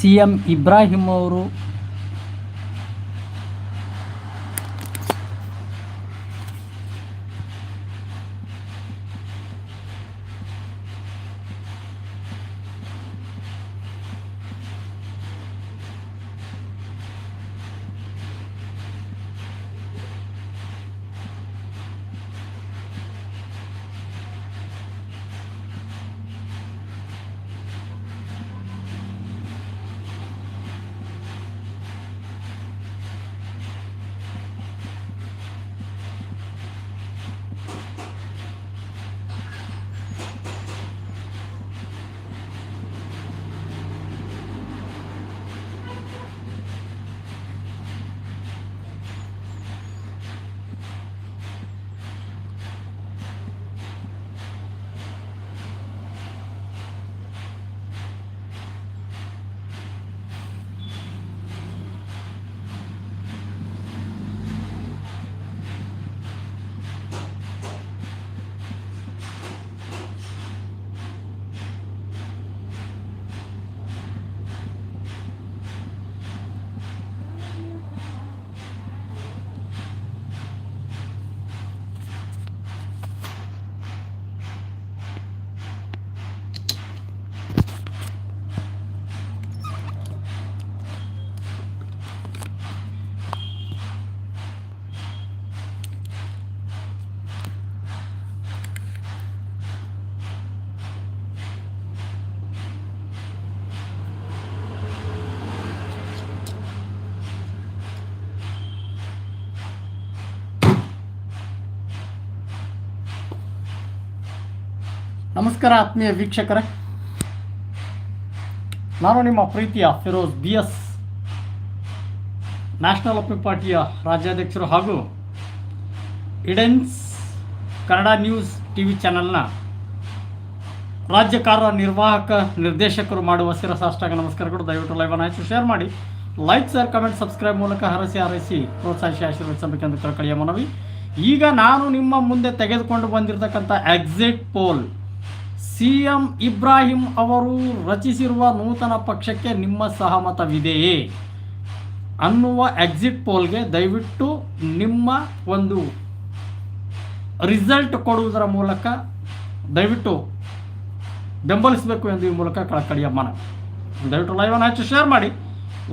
C M Ibrahim ಅವರು ನಮಸ್ಕಾರ ಆತ್ಮೀಯ ವೀಕ್ಷಕರೇ. ನಾನು ನಿಮ್ಮ ಪ್ರೀತಿಯ ಫಿರೋಜ್ ಬಿ ಎಸ್ ನ್ಯಾಷನಲ್ ಅಪ್ಪಿಂಗ್ ಪಾರ್ಟಿಯ ರಾಜ್ಯಾಧ್ಯಕ್ಷರು ಹಾಗೂ ಇಡೆನ್ಸ್ ಕನ್ನಡ ನ್ಯೂಸ್ ಟಿ ವಿ ಚಾನೆಲ್ನ ರಾಜ್ಯ ಕಾರ್ಯನಿರ್ವಾಹಕ ನಿರ್ದೇಶಕರು ಮಾಡುವ ಶಿರಸಾಷ್ಟಾಂಗ ನಮಸ್ಕಾರಗಳು. ದಯವಿಟ್ಟು ಲೈವನ್ನು ಹೆಚ್ಚು ಶೇರ್ ಮಾಡಿ. ಲೈಕ್ ಶೇರ್ ಕಮೆಂಟ್ ಸಬ್ಸ್ಕ್ರೈಬ್ ಮೂಲಕ ಹರಸಿ ಹಾರೈಸಿ ಪ್ರೋತ್ಸಾಹಿಸಿ ಆಶೀರ್ವದಿಸಬೇಕೆಂದು ಕಳಕಳಿಯ ಮನವಿ ಈಗ ನಾನು ನಿಮ್ಮ ಮುಂದೆ ತೆಗೆದುಕೊಂಡು ಬಂದಿರತಕ್ಕಂಥ exit poll C M Ibrahim ಅವರು ರಚಿಸಿರುವ ನೂತನ ಪಕ್ಷಕ್ಕೆ ನಿಮ್ಮ ಸಹಮತವಿದೆಯೇ? ಅನ್ನುವ ಎಕ್ಸಿಟ್ ಪೋಲ್ಗೆ ದಯವಿಟ್ಟು ನಿಮ್ಮ ಒಂದು ರಿಸಲ್ಟ್ ಕೊಡುವುದರ ಮೂಲಕ ದಯವಿಟ್ಟು ಬೆಂಬಲಿಸಬೇಕು ಎಂದು ಈ ಮೂಲಕ ಕಳಕಳಿಯ ಮನವಿ ದಯವಿಟ್ಟು ಲೈವನ್ನು ಹೆಚ್ಚು ಶೇರ್ ಮಾಡಿ.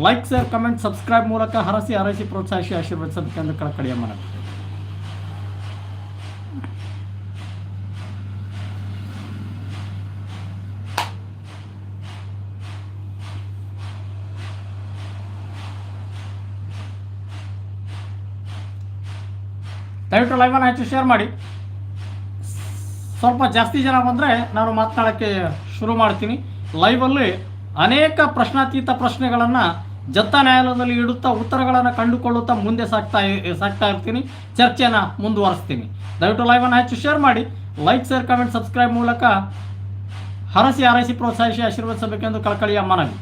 ಲೈಕ್ ಶೇರ್ ಕಮೆಂಟ್ ಸಬ್ಸ್ಕ್ರೈಬ್ ಮೂಲಕ ಹರಸಿ ಹರಸಿ, ಪ್ರೋತ್ಸಾಹಿಸಿ ಆಶೀರ್ವದಿಸಬೇಕೆಂದು ಕಳಕಳಿಯ ಮನವಿ. ದಯವಿಟ್ಟು ಲೈವನ್ನು ಹೆಚ್ಚು ಶೇರ್ ಮಾಡಿ. ಸ್ವಲ್ಪ ಜಾಸ್ತಿ ಜನ ಬಂದರೆ ನಾನು ಮಾತನಾಡೋಕ್ಕೆ ಶುರು ಮಾಡ್ತೀನಿ. ಲೈವಲ್ಲಿ ಅನೇಕ ಪ್ರಶ್ನಾತೀತ ಪ್ರಶ್ನೆಗಳನ್ನು ಜತ್ತ ನ್ಯಾಯಾಲಯದಲ್ಲಿ ಇಡುತ್ತಾ ಉತ್ತರಗಳನ್ನು ಕಂಡುಕೊಳ್ಳುತ್ತಾ ಮುಂದೆ ಸಾಕ್ತಾ ಸಾಕ್ತಾ ಇರ್ತೀನಿ. ಚರ್ಚೆನ ಮುಂದುವರಿಸ್ತೀನಿ. ದಯವಿಟ್ಟು ಲೈವನ್ನು ಹೆಚ್ಚು ಶೇರ್ ಮಾಡಿ. ಲೈಕ್ ಶೇರ್ ಕಮೆಂಟ್ ಸಬ್ಸ್ಕ್ರೈಬ್ ಮೂಲಕ ಹರಸಿ, ಹಾರೈಸಿ, ಪ್ರೋತ್ಸಾಹಿಸಿ, ಆಶೀರ್ವದಿಸಬೇಕೆಂದು ಕಳಕಳಿಯ ಮನವಿ.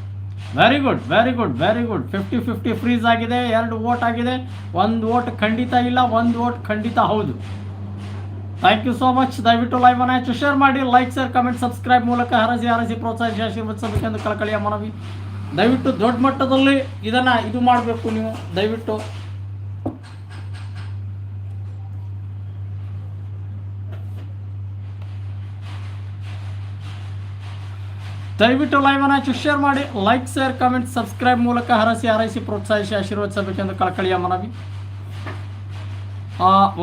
Very good very good very good fifty fifty freeze ಆಗಿದೆ, ಎರಡು ವೋಟ್ ಆಗಿದೆ. ಒಂದು ವೋಟ್ ಖಂಡಿತ ಇಲ್ಲ, ಒಂದು ವೋಟ್ ಖಂಡಿತ ಹೌದು. ಥ್ಯಾಂಕ್ ಯು ಸೋ ಮಚ್ ದಯವಿಟ್ಟು ಲೈವ್ ಅನ್ನ ಶೇರ್ ಮಾಡಿ ಲೈಕ್ ಶೇರ್ ಕಮೆಂಟ್ ಸಬ್ಸ್ಕ್ರೈಬ್ ಮೂಲಕ ಹರಸಿ ಹರಸಿ ಪ್ರೋತ್ಸಾಹಿಸಿ ಆಶೀರ್ವದಿಸಬೇಕೆಂದು ಕಳಕಳಿಯ ಮನವಿ. ದಯವಿಟ್ಟು ದೊಡ್ಡ ಮಟ್ಟದಲ್ಲಿ ಇದನ್ನು ಇದು ಮಾಡಬೇಕು ನೀವು. ದಯವಿಟ್ಟು ದಯವಿಟ್ಟು ಲೈವ್ ಅನ್ನ ಹೆಚ್ಚು ಶೇರ್ ಮಾಡಿ ಲೈಕ್ ಶೇರ್ ಕಮೆಂಟ್ ಸಬ್ಸ್ಕ್ರೈಬ್ ಮೂಲಕ ಹರಸಿ ಹಾರೈಸಿ ಪ್ರೋತ್ಸಾಹಿಸಿ ಆಶೀರ್ವದಿಸಬೇಕೆಂದು ಕಳಕಳಿಯ ಮನವಿ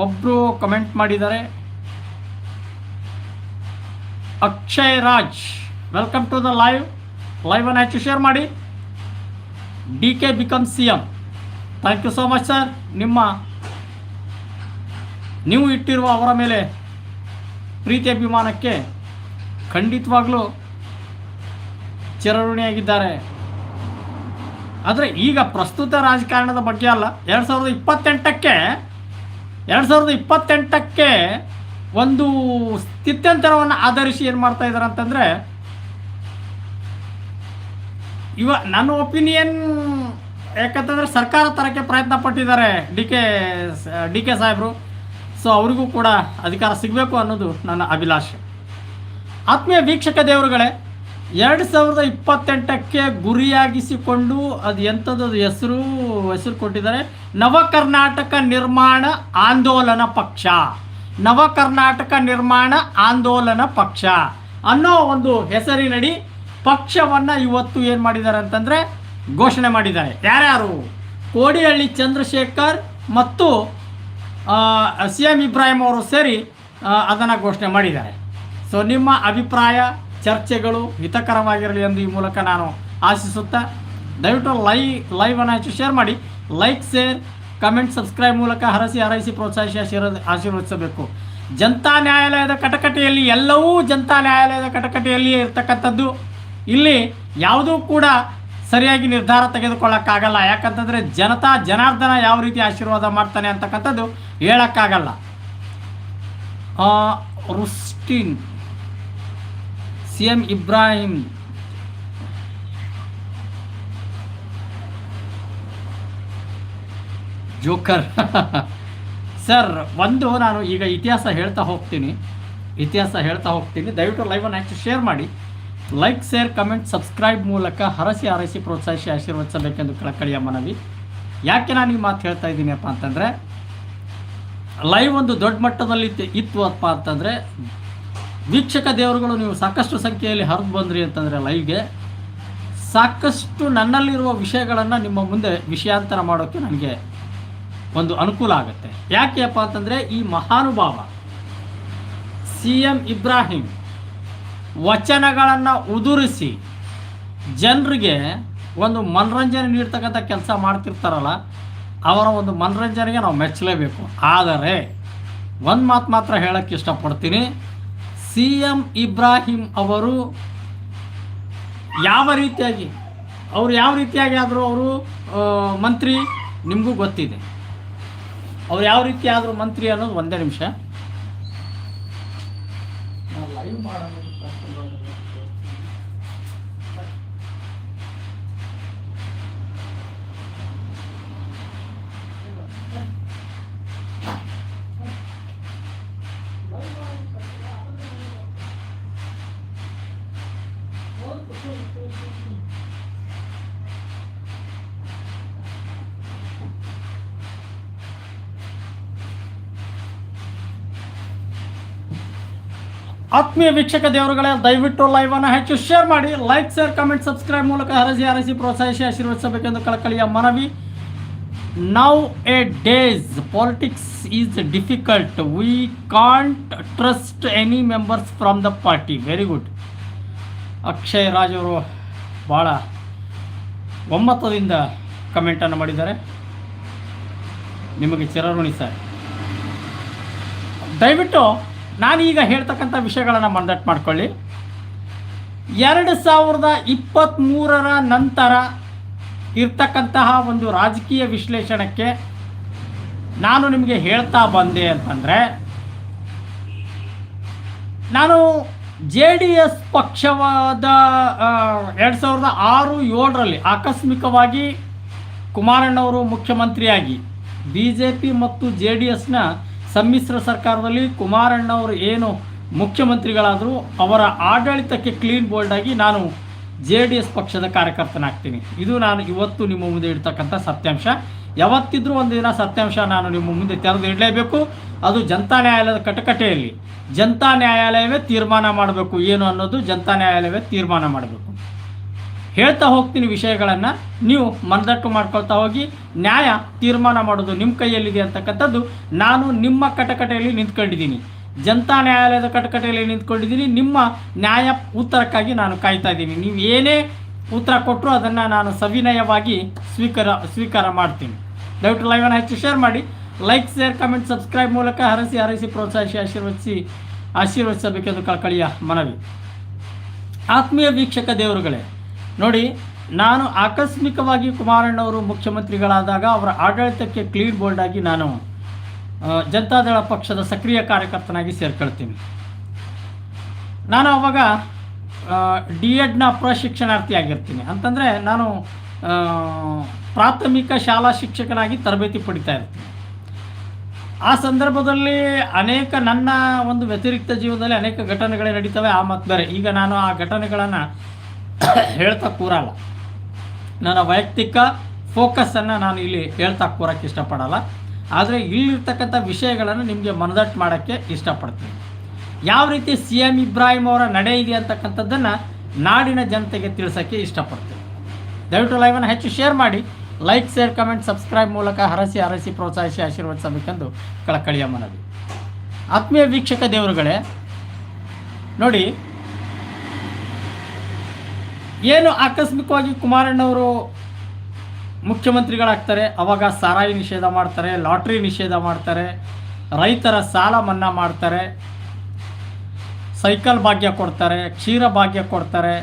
ಒಬ್ಬರು ಕಮೆಂಟ್ ಮಾಡಿದ್ದಾರೆ. Akshay Raj welcome to the live ಲೈವನ್ನು ಹೆಚ್ಚು ಶೇರ್ ಮಾಡಿ. D K become C M thank you so much sir ನಿಮ್ಮ, ನೀವು ಇಟ್ಟಿರುವ ಅವರ ಮೇಲೆ ಪ್ರೀತಿ ಅಭಿಮಾನಕ್ಕೆ ಖಂಡಿತವಾಗ್ಲೂ ಚಿರಋಣಿಯಾಗಿದ್ದಾರೆ ಆದರೆ ಈಗ ಪ್ರಸ್ತುತ ರಾಜಕಾರಣದ ಬಗ್ಗೆ ಅಲ್ಲ. ಎರಡು ಸಾವಿರದ ಇಪ್ಪತ್ತೆಂಟಕ್ಕೆ, ಎರಡು ಸಾವಿರದ ಇಪ್ಪತ್ತೆಂಟಕ್ಕೆ ಒಂದು ಸ್ಥಿತ್ಯಂತರವನ್ನು ಆಧರಿಸಿ ಏನು ಮಾಡ್ತಾ ಇದ್ದಾರೆ ಅಂತಂದರೆ, ಇವ ನನ್ನ ಒಪಿನಿಯನ್ ಯಾಕಂತಂದರೆ ಸರ್ಕಾರ ತರಕ್ಕೆ ಪ್ರಯತ್ನ ಪಟ್ಟಿದ್ದಾರೆ ಡಿ ಕೆ ಡಿ ಕೆ ಸಾಹೇಬರು. ಸೊ ಅವರಿಗೂ ಕೂಡ ಅಧಿಕಾರ ಸಿಗಬೇಕು ಅನ್ನೋದು ನನ್ನ ಅಭಿಲಾಷೆ. ಆತ್ಮೀಯ ವೀಕ್ಷಕ ದೇವರುಗಳೇ ಎರಡು ಸಾವಿರದ ಇಪ್ಪತ್ತೆಂಟಕ್ಕೆ ಗುರಿಯಾಗಿಸಿಕೊಂಡು ಅದು ಎಂಥದ್ದು ಹೆಸರು ಹೆಸರು ಕೊಟ್ಟಿದ್ದಾರೆ? ನವ ಕರ್ನಾಟಕ ನಿರ್ಮಾಣ ಆಂದೋಲನ ಪಕ್ಷ. ನವ ಕರ್ನಾಟಕ ನಿರ್ಮಾಣ ಆಂದೋಲನ ಪಕ್ಷ ಅನ್ನೋ ಒಂದು ಹೆಸರಿನಡಿ ಪಕ್ಷವನ್ನು ಇವತ್ತು ಏನು ಮಾಡಿದ್ದಾರೆ ಅಂತಂದರೆ ಘೋಷಣೆ ಮಾಡಿದ್ದಾರೆ. ಯಾರ್ಯಾರು? ಕೋಡಿಹಳ್ಳಿ ಚಂದ್ರಶೇಖರ್ ಮತ್ತು ಸಿ ಎಂ ಇಬ್ರಾಹಿಂ ಅವರು ಸೇರಿ ಅದನ್ನು ಘೋಷಣೆ ಮಾಡಿದ್ದಾರೆ. ಸೊ ನಿಮ್ಮ ಅಭಿಪ್ರಾಯ? ಚರ್ಚೆಗಳು ಹಿತಕರವಾಗಿರಲಿ ಎಂದು ಈ ಮೂಲಕ ನಾನು ಆಶಿಸುತ್ತಾ, ದಯವಿಟ್ಟು ಲೈ ಲೈವನ್ನು ಹೆಚ್ಚು ಶೇರ್ ಮಾಡಿ ಲೈಕ್ ಶೇರ್ ಕಮೆಂಟ್ ಸಬ್ಸ್ಕ್ರೈಬ್ ಮೂಲಕ ಹರಸಿ ಹರಸಿ ಪ್ರೋತ್ಸಾಹಿಸಿ ಆಶೀರ್ ಆಶೀರ್ವದಿಸಬೇಕು. ಜನತಾ ನ್ಯಾಯಾಲಯದ ಕಟಕಟೆಯಲ್ಲಿ ಎಲ್ಲವೂ ಜನತಾ ನ್ಯಾಯಾಲಯದ ಕಟಕಟೆಯಲ್ಲಿಯೇ ಇರ್ತಕ್ಕಂಥದ್ದು. ಇಲ್ಲಿ ಯಾವುದೂ ಕೂಡ ಸರಿಯಾಗಿ ನಿರ್ಧಾರ ತೆಗೆದುಕೊಳ್ಳೋಕ್ಕಾಗಲ್ಲ. ಯಾಕಂತಂದರೆ ಜನತಾ ಜನಾರ್ದನ ಯಾವ ರೀತಿ ಆಶೀರ್ವಾದ ಮಾಡ್ತಾನೆ ಅಂತಕ್ಕಂಥದ್ದು ಹೇಳೋಕ್ಕಾಗಲ್ಲ. ರುಸ್ಟಿನ್. C M Ibrahim. Joker. Sir, ಒಂದು ನಾನು ಈಗ ಇತಿಹಾಸ ಹೇಳ್ತಾ ಹೋಗ್ತೀನಿ. ಇತಿಹಾಸ ಹೇಳ್ತಾ ಹೋಗ್ತೀನಿ. ದಯವಿಟ್ಟು ಲೈವನ್ನು ಹೆಚ್ಚು ಶೇರ್ ಮಾಡಿ. ಲೈಕ್ ಶೇರ್ ಕಮೆಂಟ್ ಸಬ್ಸ್ಕ್ರೈಬ್ ಮೂಲಕ ಹರಸಿ ಹರಸಿ ಪ್ರೋತ್ಸಾಹಿಸಿ ಆಶೀರ್ವದಿಸಬೇಕೆಂದು ಕಳಕಳಿಯ ಮನವಿ. ಯಾಕೆ ನಾನು ಈ ಮಾತು ಹೇಳ್ತಾ ಇದ್ದೀನಿಯಪ್ಪ ಅಂತಂದರೆ ಲೈವ್ ಒಂದು ದೊಡ್ಡ ಮಟ್ಟದಲ್ಲಿ ಇತ್ತು ಅಪ್ಪ ಅಂತಂದರೆ ವೀಕ್ಷಕ ದೇವರುಗಳು, ನೀವು ಸಾಕಷ್ಟು ಸಂಖ್ಯೆಯಲ್ಲಿ ಹರಿದು ಬಂದ್ರಿ ಅಂತಂದರೆ ಲೈವ್ಗೆ ಸಾಕಷ್ಟು ನನ್ನಲ್ಲಿರುವ ವಿಷಯಗಳನ್ನು ನಿಮ್ಮ ಮುಂದೆ ವಿಷಯಾಂತರ ಮಾಡೋಕ್ಕೆ ನನಗೆ ಒಂದು ಅನುಕೂಲ ಆಗುತ್ತೆ. ಯಾಕೆಪ್ಪ ಅಂತಂದರೆ ಈ ಮಹಾನುಭಾವ ಸಿ ಎಂ ಇಬ್ರಾಹಿಂ ವಚನಗಳನ್ನು ಉದುರಿಸಿ ಜನರಿಗೆ ಒಂದು ಮನರಂಜನೆ ನೀಡ್ತಕ್ಕಂಥ ಕೆಲಸ ಮಾಡ್ತಿರ್ತಾರಲ್ಲ, ಅವರ ಒಂದು ಮನರಂಜನೆಗೆ ನಾವು ಮೆಚ್ಚಲೇಬೇಕು. ಆದರೆ ಒಂದು ಮಾತು ಮಾತ್ರ ಹೇಳೋಕ್ಕೆ ಇಷ್ಟಪಡ್ತೀನಿ. ಸಿ ಎಂ ಇಬ್ರಾಹಿಂ ಅವರು ಯಾವ ರೀತಿಯಾಗಿ, ಅವರು ಯಾವ ರೀತಿಯಾಗಿ ಆದರೂ ಅವರು ಮಂತ್ರಿ ನಿಮಗೂ ಗೊತ್ತಿದೆ. ಅವ್ರು ಯಾವ ರೀತಿ ಆದರೂ ಮಂತ್ರಿ ಅನ್ನೋದು ಒಂದೇ ನಿಮಿಷ. ಆತ್ಮೀಯ ವೀಕ್ಷಕ ದೇವರುಗಳೇ, ದಯವಿಟ್ಟು ಅನ್ನು ಹೆಚ್ಚು ಶೇರ್ ಮಾಡಿ ಲೈಕ್ ಶೇರ್ ಕಮೆಂಟ್ ಸಬ್ಸ್ಕ್ರೈಬ್ ಮೂಲಕ ಹರಸಿ ಹರಸಿ ಪ್ರೋತ್ಸಾಹಿಸಿ ಆಶೀರ್ವದಿಸಬೇಕೆಂದು ಕಳಕಳಿಯ ಮನವಿ. Nowadays politics is difficult we can't trust any members from the party very good Akshay Raj ಅವರು ಭಾಳ ಒಮ್ಮತದಿಂದ ಕಮೆಂಟನ್ನು ಮಾಡಿದ್ದಾರೆ. ನಿಮಗೆ ಚಿರಋಣಿ ಸರ್. ದಯವಿಟ್ಟು ನಾನೀಗ ಹೇಳ್ತಕ್ಕಂಥ ವಿಷಯಗಳನ್ನು ಮಂದಟ್ ಮಾಡ್ಕೊಳ್ಳಿ. ಎರಡು ಸಾವಿರದ ಇಪ್ಪತ್ತ್ಮೂರರ ನಂತರ ಇರ್ತಕ್ಕಂತಹ ಒಂದು ರಾಜಕೀಯ ವಿಶ್ಲೇಷಣಕ್ಕೆ ನಾನು ನಿಮಗೆ ಹೇಳ್ತಾ ಬಂದೆ ಅಂತಂದರೆ, ನಾನು ಜೆ ಡಿ ಎಸ್ ಪಕ್ಷವಾದ ಎರಡು ಸಾವಿರದ ಆರು ಏಳರಲ್ಲಿ ಆಕಸ್ಮಿಕವಾಗಿ ಕುಮಾರಣ್ಣವರು ಮುಖ್ಯಮಂತ್ರಿಯಾಗಿ, ಬಿ ಜೆ ಪಿ ಮತ್ತು ಜೆ ಡಿ ಎಸ್ನ ಸಮ್ಮಿಶ್ರ ಸರ್ಕಾರದಲ್ಲಿ ಕುಮಾರಣ್ಣವರು ಏನು ಮುಖ್ಯಮಂತ್ರಿಗಳಾದರೂ ಅವರ ಆಡಳಿತಕ್ಕೆ ಕ್ಲೀನ್ ಬೋಲ್ಡ್ ಆಗಿ ನಾನು ಜೆ ಡಿ ಎಸ್ ಪಕ್ಷದ ಕಾರ್ಯಕರ್ತನಾಗ್ತೀನಿ. ಇದು ನಾನು ಇವತ್ತು ನಿಮ್ಮ ಮುಂದೆ ಇಡ್ತಕ್ಕಂಥ ಸತ್ಯಾಂಶ. ಯಾವತ್ತಿದ್ರೂ ಒಂದು ದಿನ ಸತ್ಯಾಂಶ ನಾನು ನಿಮ್ಮ ಮುಂದೆ ತೆರೆದು ಇಡಲೇಬೇಕು. ಅದು ಜನತಾ ನ್ಯಾಯಾಲಯದ ಕಟಕಟೆಯಲ್ಲಿ. ಜನತಾ ನ್ಯಾಯಾಲಯವೇ ತೀರ್ಮಾನ ಮಾಡಬೇಕು. ಏನು ಅನ್ನೋದು ಜನತಾ ನ್ಯಾಯಾಲಯವೇ ತೀರ್ಮಾನ ಮಾಡಬೇಕು. ಹೇಳ್ತಾ ಹೋಗ್ತೀನಿ ವಿಷಯಗಳನ್ನು ನೀವು ಮನದಟ್ಟು ಮಾಡ್ಕೊಳ್ತಾ ಹೋಗಿ, ನ್ಯಾಯ ತೀರ್ಮಾನ ಮಾಡೋದು ನಿಮ್ಮ ಕೈಯಲ್ಲಿದೆ ಅಂತಕ್ಕಂಥದ್ದು ನಾನು ನಿಮ್ಮ ಕಟಕಟೆಯಲ್ಲಿ ನಿಂತ್ಕೊಂಡಿದ್ದೀನಿ. ಜನತಾ ನ್ಯಾಯಾಲಯದ ಕಟಕಟೆಯಲ್ಲಿ ನಿಂತ್ಕೊಂಡಿದ್ದೀನಿ, ನಿಮ್ಮ ನ್ಯಾಯ ಉತ್ತರಕ್ಕಾಗಿ ನಾನು ಕಾಯ್ತಾ ಇದ್ದೀನಿ. ನೀವು ಏನೇ ಉತ್ತರ ಕೊಟ್ಟರು ಅದನ್ನು ನಾನು ಸವಿನಯವಾಗಿ ಸ್ವೀಕಾರ ಸ್ವೀಕಾರ ಮಾಡ್ತೀನಿ. ದಯವಿಟ್ಟು ಲೈವನ್ನು ಹೆಚ್ಚು ಶೇರ್ ಮಾಡಿ. ಲೈಕ್, ಶೇರ್, ಕಮೆಂಟ್, ಸಬ್ಸ್ಕ್ರೈಬ್ ಮೂಲಕ ಹರಸಿ ಹರಸಿ ಪ್ರೋತ್ಸಾಹಿಸಿ, ಆಶೀರ್ವದಿಸಿ, ಆಶೀರ್ವದಿಸಬೇಕೆಂದು ಕಳಕಳಿಯ ಮನವಿ. ಆತ್ಮೀಯ ವೀಕ್ಷಕ ದೇವರುಗಳೇ ನೋಡಿ, ನಾನು ಆಕಸ್ಮಿಕವಾಗಿ ಕುಮಾರಣ್ಣವರು ಮುಖ್ಯಮಂತ್ರಿಗಳಾದಾಗ ಅವರ ಆಡಳಿತಕ್ಕೆ ಕ್ಲೀನ್ ಬೋಲ್ಡ್ ಆಗಿ ನಾನು ಜನತಾದಳ ಪಕ್ಷದ ಸಕ್ರಿಯ ಕಾರ್ಯಕರ್ತನಾಗಿ ಸೇರ್ಕೊಳ್ತೀನಿ. ನಾನು ಅವಾಗ ಡಿ ಎಡ್ನ ಪ್ರಶಿಕ್ಷಣಾರ್ಥಿ ಆಗಿರ್ತೀನಿ ಅಂತಂದರೆ ನಾನು ಪ್ರಾಥಮಿಕ ಶಾಲಾ ಶಿಕ್ಷಕನಾಗಿ ತರಬೇತಿ ಪಡಿತಾ ಇರ್ತೀನಿ. ಆ ಸಂದರ್ಭದಲ್ಲಿ ಅನೇಕ ನನ್ನ ಒಂದು ವ್ಯತಿರಿಕ್ತ ಜೀವನದಲ್ಲಿ ಅನೇಕ ಘಟನೆಗಳೇ ನಡೀತವೆ. ಆ ಮತ್ತು ಬೇರೆ. ಈಗ ನಾನು ಆ ಘಟನೆಗಳನ್ನು ಹೇಳ್ತಾ ಕೂರಲ್ಲ. ನನ್ನ ವೈಯಕ್ತಿಕ ಫೋಕಸನ್ನು ನಾನು ಇಲ್ಲಿ ಹೇಳ್ತಾ ಕೂರಕ್ಕೆ ಇಷ್ಟಪಡಲ್ಲ. ಆದರೆ ಇಲ್ಲಿರ್ತಕ್ಕಂಥ ವಿಷಯಗಳನ್ನು ನಿಮಗೆ ಮನದಟ್ಟು ಮಾಡೋಕ್ಕೆ ಇಷ್ಟಪಡ್ತೀನಿ. ಯಾವ ರೀತಿ ಸಿ ಎಂ ಇಬ್ರಾಹಿಂ ಅವರ ನಡೆ ಇದೆ ಅಂತಕ್ಕಂಥದ್ದನ್ನು ನಾಡಿನ ಜನತೆಗೆ ತಿಳಿಸೋಕ್ಕೆ ಇಷ್ಟಪಡ್ತೀನಿ. ದಯವಿಟ್ಟು ಲೈವನ್ನು ಹೆಚ್ಚು ಶೇರ್ ಮಾಡಿ. ಲೈಕ್ ಶೇರ್ ಕಮೆಂಟ್ ಸಬ್ಸ್ಕ್ರೈಬ್ ಮೂಲಕ ಹರಸಿ ಹರಸಿ ಪ್ರೋತ್ಸಾಹಿಸಿ ಆಶೀರ್ವದಿಸಬೇಕೆಂದು ಕಳಕಳಿಯ ಮನವಿ. ಆತ್ಮೀಯ ವೀಕ್ಷಕ ದೇವರುಗಳೇ, ನೋಡಿ ಏನು ಆಕಸ್ಮಿಕವಾಗಿ ಕುಮಾರಣ್ಣವರು ಮುಖ್ಯಮಂತ್ರಿಗಳಾಗ್ತಾರೆ, ಅವಾಗ ಸಾರಾಯಿ ನಿಷೇಧ ಮಾಡ್ತಾರೆ, ಲಾಟ್ರಿ ನಿಷೇಧ ಮಾಡ್ತಾರೆ, ರೈತರ ಸಾಲ ಮನ್ನಾ ಮಾಡ್ತಾರೆ, ಸೈಕಲ್ ಭಾಗ್ಯ ಕೊಡ್ತಾರೆ, ಕ್ಷೀರ ಭಾಗ್ಯ ಕೊಡ್ತಾರೆ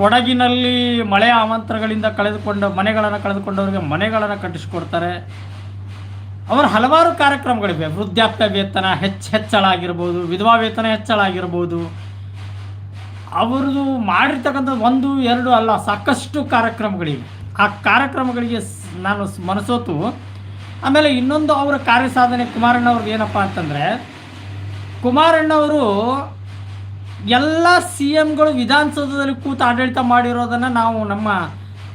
ಕೊಡಗಿನಲ್ಲಿ ಮಳೆ ಆಮಂತ್ರಗಳಿಂದ ಕಳೆದುಕೊಂಡ, ಮನೆಗಳನ್ನು ಕಳೆದುಕೊಂಡವರಿಗೆ ಮನೆಗಳನ್ನು ಕಟ್ಟಿಸ್ಕೊಡ್ತಾರೆ. ಅವರ ಹಲವಾರು ಕಾರ್ಯಕ್ರಮಗಳಿವೆ, ವೃದ್ಧಾಪ್ಯ ವೇತನ ಹೆಚ್ಚು ಹೆಚ್ಚಳ ಆಗಿರ್ಬೋದು ವಿಧವಾ ವೇತನ ಹೆಚ್ಚಳ ಆಗಿರ್ಬೋದು ಅವ್ರದ್ದು ಮಾಡಿರ್ತಕ್ಕಂಥ ಒಂದು, ಎರಡು ಅಲ್ಲ, ಸಾಕಷ್ಟು ಕಾರ್ಯಕ್ರಮಗಳಿವೆ. ಆ ಕಾರ್ಯಕ್ರಮಗಳಿಗೆ ನಾನು ಮನಸೋತು, ಆಮೇಲೆ ಇನ್ನೊಂದು ಅವರ ಕಾರ್ಯ ಸಾಧನೆ ಕುಮಾರಣ್ಣವ್ರಿಗೆ ಏನಪ್ಪ ಅಂತಂದರೆ, ಕುಮಾರಣ್ಣವರು ಎಲ್ಲ ಸಿ ಎಮ್ಗಳು ವಿಧಾನಸೌಧದಲ್ಲಿ ಕೂತು ಆಡಳಿತ ಮಾಡಿರೋದನ್ನು ನಾವು ನಮ್ಮ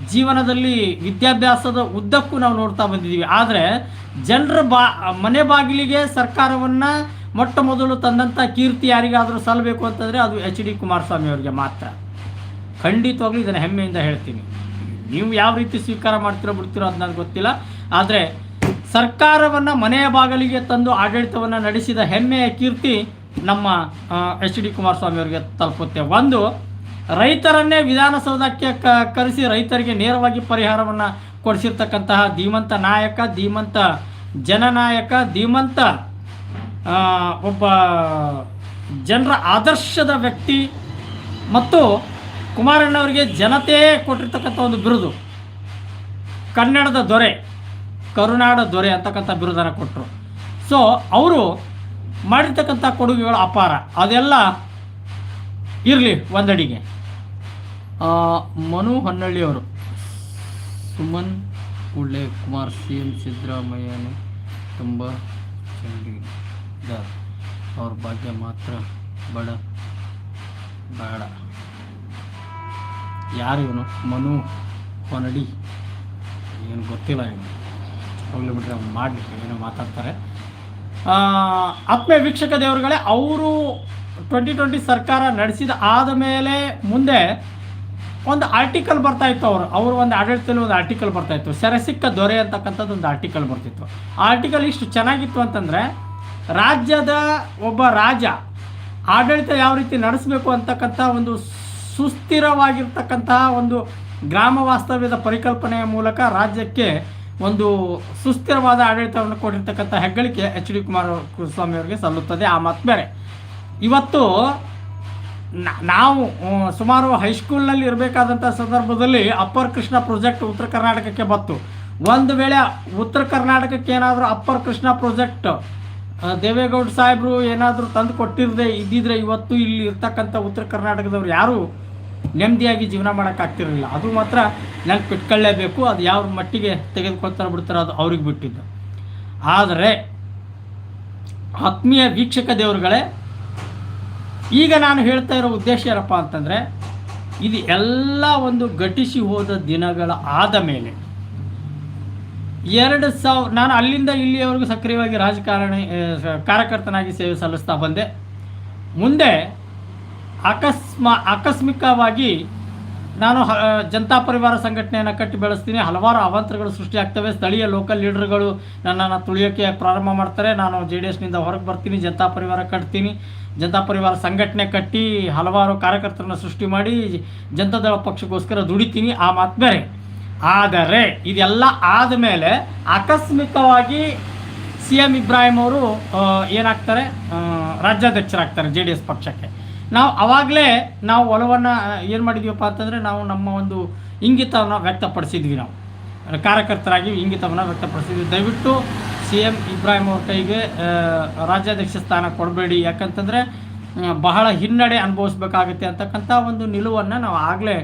ಜೀವನದಲ್ಲಿ ವಿದ್ಯಾಭ್ಯಾಸದ ಉದ್ದಕ್ಕೂ ನಾವು ನೋಡ್ತಾ ಬಂದಿದ್ದೀವಿ. ಆದರೆ, ಜನರ ಬಾ, ಮನೆ ಬಾಗಿಲಿಗೆ ಸರ್ಕಾರವನ್ನು ಮೊಟ್ಟ ಮೊದಲು ತಂದಂಥ ಕೀರ್ತಿ ಯಾರಿಗಾದರೂ ಸಲ್ಲಬೇಕು ಅಂತಂದರೆ ಅದು ಎಚ್ ಡಿ ಕುಮಾರಸ್ವಾಮಿ ಅವರಿಗೆ ಮಾತ್ರ. ಖಂಡಿತವಾಗ್ಲೂ ಇದನ್ನು ಹೆಮ್ಮೆಯಿಂದ ಹೇಳ್ತೀನಿ. ನೀವು ಯಾವ ರೀತಿ ಸ್ವೀಕಾರ ಮಾಡ್ತಿರೋ ಬಿಡ್ತಿರೋ ಅದು ನನಗೆ ಗೊತ್ತಿಲ್ಲ. ಆದರೆ ಸರ್ಕಾರವನ್ನು ಮನೆಯ ಬಾಗಿಲಿಗೆ ತಂದು ಆಡಳಿತವನ್ನು ನಡೆಸಿದ ಹೆಮ್ಮೆಯ ಕೀರ್ತಿ ನಮ್ಮ ಎಚ್ ಡಿ ಕುಮಾರಸ್ವಾಮಿ ಅವರಿಗೆ ತಲುಪುತ್ತೆ. ಒಂದು, ರೈತರನ್ನೇ ವಿಧಾನಸೌಧಕ್ಕೆ ಕ, ಕರೆಸಿ ರೈತರಿಗೆ ನೇರವಾಗಿ ಪರಿಹಾರವನ್ನು ಕೊಡಿಸಿರ್ತಕ್ಕಂತಹ ಧೀಮಂತ ನಾಯಕ, ಧೀಮಂತ ಜನನಾಯಕ, ಧೀಮಂತ ಒಬ್ಬ ಜನರ ಆದರ್ಶದ ವ್ಯಕ್ತಿ ಮತ್ತು ಕುಮಾರಣ್ಣವರಿಗೆ ಜನತೆ ಕೊಟ್ಟಿರ್ತಕ್ಕಂಥ ಒಂದು ಬಿರುದು. ಕನ್ನಡದ ದೊರೆ, ಕರುನಾಡ ದೊರೆ ಅಂತಕ್ಕಂಥ ಬಿರುದನ್ನು ಕೊಟ್ಟರು ಸೊ ಅವರು ಮಾಡಿರ್ತಕ್ಕಂಥ ಕೊಡುಗೆಗಳು ಅಪಾರ. ಅದೆಲ್ಲ ಇರಲಿ ಒಂದಡಿಗೆ. ಮನು ಹೊನ್ನಳ್ಳಿಯವರು, ಸುಮನ್ ಕುಳ್ಳೆ ಕುಮಾರ್, ಸಿ ಎಂ ಸಿದ್ದರಾಮಯ್ಯನು, ತುಂಬ ಚಂಡಿದಾರ್ ಅವ್ರ ಭಾಗ್ಯ ಮಾತ್ರ ಬಡ ಬೇಡ ಯಾರು ಇವನು? ಮನು, ಹೊನಡಿ? ಏನು ಗೊತ್ತಿಲ್ಲ ಇವನು. ಹೋಗ್ಲಿ ಬಿಟ್ರೆ ಮಾಡಲಿಕ್ಕೆ ಮಾಡಲಿ ಏನೋ ಮಾತಾಡ್ತಾರೆ. ಆತ್ಮೀಯ ವೀಕ್ಷಕ ದೇವರುಗಳೇ, ಅವರು ಟ್ವೆಂಟಿ ಟ್ವೆಂಟಿ ಸರ್ಕಾರ ನಡೆಸಿದ ಆದ ಮೇಲೆ ಮುಂದೆ ಒಂದು ಆರ್ಟಿಕಲ್ ಬರ್ತಾ ಇತ್ತು ಅವರು. ಅವರು ಒಂದು ಆಡಳಿತದಲ್ಲಿ ಒಂದು ಆರ್ಟಿಕಲ್ ಬರ್ತಾ ಇತ್ತು. ಸೆರೆಸಿಕ್ಕ ದೊರೆ ಅಂತಕ್ಕಂಥದ್ದು ಒಂದು ಆರ್ಟಿಕಲ್ ಬರ್ತಿತ್ತು. ಆರ್ಟಿಕಲ್ ಇಷ್ಟು ಚೆನ್ನಾಗಿತ್ತು ಅಂತಂದರೆ ರಾಜ್ಯದ ಒಬ್ಬ ರಾಜ ಆಡಳಿತ ಯಾವ ರೀತಿ ನಡೆಸಬೇಕು ಅಂತಕ್ಕಂಥ ಒಂದು ಸುಸ್ಥಿರವಾಗಿರ್ತಕ್ಕಂತಹ ಒಂದು ಗ್ರಾಮ ವಾಸ್ತವ್ಯದ ಪರಿಕಲ್ಪನೆಯ ಮೂಲಕ ರಾಜ್ಯಕ್ಕೆ ಒಂದು ಸುಸ್ಥಿರವಾದ ಆಡಳಿತವನ್ನು ಕೊಟ್ಟಿರ್ತಕ್ಕಂಥ ಹೆಗ್ಗಳಿಕೆ ಎಚ್ ಡಿ ಕುಮಾರಸ್ವಾಮಿ ಅವರಿಗೆ ಸಲ್ಲುತ್ತದೆ. ಆ ಮಾತು ಬೇರೆ. ಇವತ್ತು ನಾವು ಸುಮಾರು ಹೈಸ್ಕೂಲ್ನಲ್ಲಿ ಇರಬೇಕಾದಂಥ ಸಂದರ್ಭದಲ್ಲಿ ಅಪ್ಪರ್ ಕೃಷ್ಣ ಪ್ರಾಜೆಕ್ಟ್ ಉತ್ತರ ಕರ್ನಾಟಕಕ್ಕೆ ಬಂತು. ಒಂದು ವೇಳೆ ಉತ್ತರ ಕರ್ನಾಟಕಕ್ಕೆ ಏನಾದರೂ ಅಪ್ಪರ್ ಕೃಷ್ಣ ಪ್ರಾಜೆಕ್ಟ್ ದೇವೇಗೌಡ ಸಾಹೇಬರು ಏನಾದರೂ ತಂದು ಕೊಟ್ಟಿರದೆ ಇದ್ದಿದ್ರೆ ಇವತ್ತು ಇಲ್ಲಿ ಇರ್ತಕ್ಕಂಥ ಉತ್ತರ ಕರ್ನಾಟಕದವ್ರು ಯಾರು ನೆಮ್ಮದಿಯಾಗಿ ಜೀವನ ಮಾಡೋಕ್ಕಾಗ್ತಿರಲಿಲ್ಲ ಅದು ಮಾತ್ರ ನೆನಪು ಇಟ್ಕೊಳ್ಳೇಬೇಕು. ಅದು ಯಾವ ಮಟ್ಟಿಗೆ ತೆಗೆದುಕೊಳ್ತಾರೆ ಬಿಡ್ತಾರೆ ಅದು ಅವ್ರಿಗೆ ಬಿಟ್ಟಿದ್ದು. ಆದರೆ ಆತ್ಮೀಯ ವೀಕ್ಷಕ ದೇವರುಗಳೇ, ಈಗ ನಾನು ಹೇಳ್ತಾ ಇರೋ ಉದ್ದೇಶ ಏನಪ್ಪ ಅಂತಂದರೆ, ಇದು ಎಲ್ಲ ಒಂದು ಘಟಿಸಿ ಹೋದ ದಿನಗಳ ಆದ ಮೇಲೆ ಎರಡು ಸಾವಿರ ನಾನು ಅಲ್ಲಿಂದ ಇಲ್ಲಿಯವರೆಗೂ ಸಕ್ರಿಯವಾಗಿ ರಾಜಕಾರಣಿ ಕಾರ್ಯಕರ್ತನಾಗಿ ಸೇವೆ ಸಲ್ಲಿಸ್ತಾ ಬಂದೆ. ಮುಂದೆ ಅಕಸ್ಮ, ಆಕಸ್ಮಿಕವಾಗಿ ನಾನು ಜನತಾ ಪರಿವಾರ ಸಂಘಟನೆಯನ್ನು ಕಟ್ಟಿ ಬೆಳೆಸ್ತೀನಿ. ಹಲವಾರು ಅವಾಂತರಗಳು ಸೃಷ್ಟಿಯಾಗ್ತವೆ. ಸ್ಥಳೀಯ ಲೋಕಲ್ ಲೀಡರ್ಗಳು ನನ್ನನ್ನು ತುಳಿಯೋಕ್ಕೆ ಪ್ರಾರಂಭ ಮಾಡ್ತಾರೆ. ನಾನು ಜೆ ಡಿ ಎಸ್ನಿಂದ ಹೊರಗೆ ಬರ್ತೀನಿ. ಜನತಾ ಪರಿವಾರ ಕಟ್ತೀನಿ. ಜನತಾ ಪರಿವಾರ ಸಂಘಟನೆ ಕಟ್ಟಿ ಹಲವಾರು ಕಾರ್ಯಕರ್ತರನ್ನ ಸೃಷ್ಟಿ ಮಾಡಿ ಜನತಾದಳ ಪಕ್ಷಕ್ಕೋಸ್ಕರ ದುಡಿತೀನಿ. ಆ ಮಾತು ಬೇರೆ ಆದರೆ ಇದೆಲ್ಲ ಆದಮೇಲೆ ಆಕಸ್ಮಿಕವಾಗಿ ಸಿ ಎಂ ಇಬ್ರಾಹಿಂ ಅವರು ಏನಾಗ್ತಾರೆ? ರಾಜ್ಯಾಧ್ಯಕ್ಷರಾಗ್ತಾರೆ ಜೆ ಡಿ ಎಸ್ ಪಕ್ಷಕ್ಕೆ. ನಾವು ಅವಾಗಲೇ ನಾವು ಒಲವನ್ನು ಏನು ಮಾಡಿದ್ವಿಪ್ಪ ಅಂತಂದರೆ ನಾವು ನಮ್ಮ ಒಂದು ಇಂಗಿತವನ್ನು ವ್ಯಕ್ತಪಡಿಸಿದ್ವಿ ನಾವು. ಕಾರ್ಯಕರ್ತರಾಗಿ ಇಂಗಿತವನ್ನು ವ್ಯಕ್ತಪಡಿಸಿದ್ವಿ. ದಯವಿಟ್ಟು ಸಿ ಎಂ ಇಬ್ರಾಹಿಂ ಅವ್ರ ಕೈಗೆ ರಾಜ್ಯಾಧ್ಯಕ್ಷ ಸ್ಥಾನ ಕೊಡಬೇಡಿ. ಯಾಕಂತಂದರೆ ಬಹಳ ಹಿನ್ನಡೆ ಅನುಭವಿಸ್ಬೇಕಾಗುತ್ತೆ ಅಂತಕ್ಕಂಥ ಒಂದು ನಿಲುವನ್ನು ನಾವು ಆಗಲೇ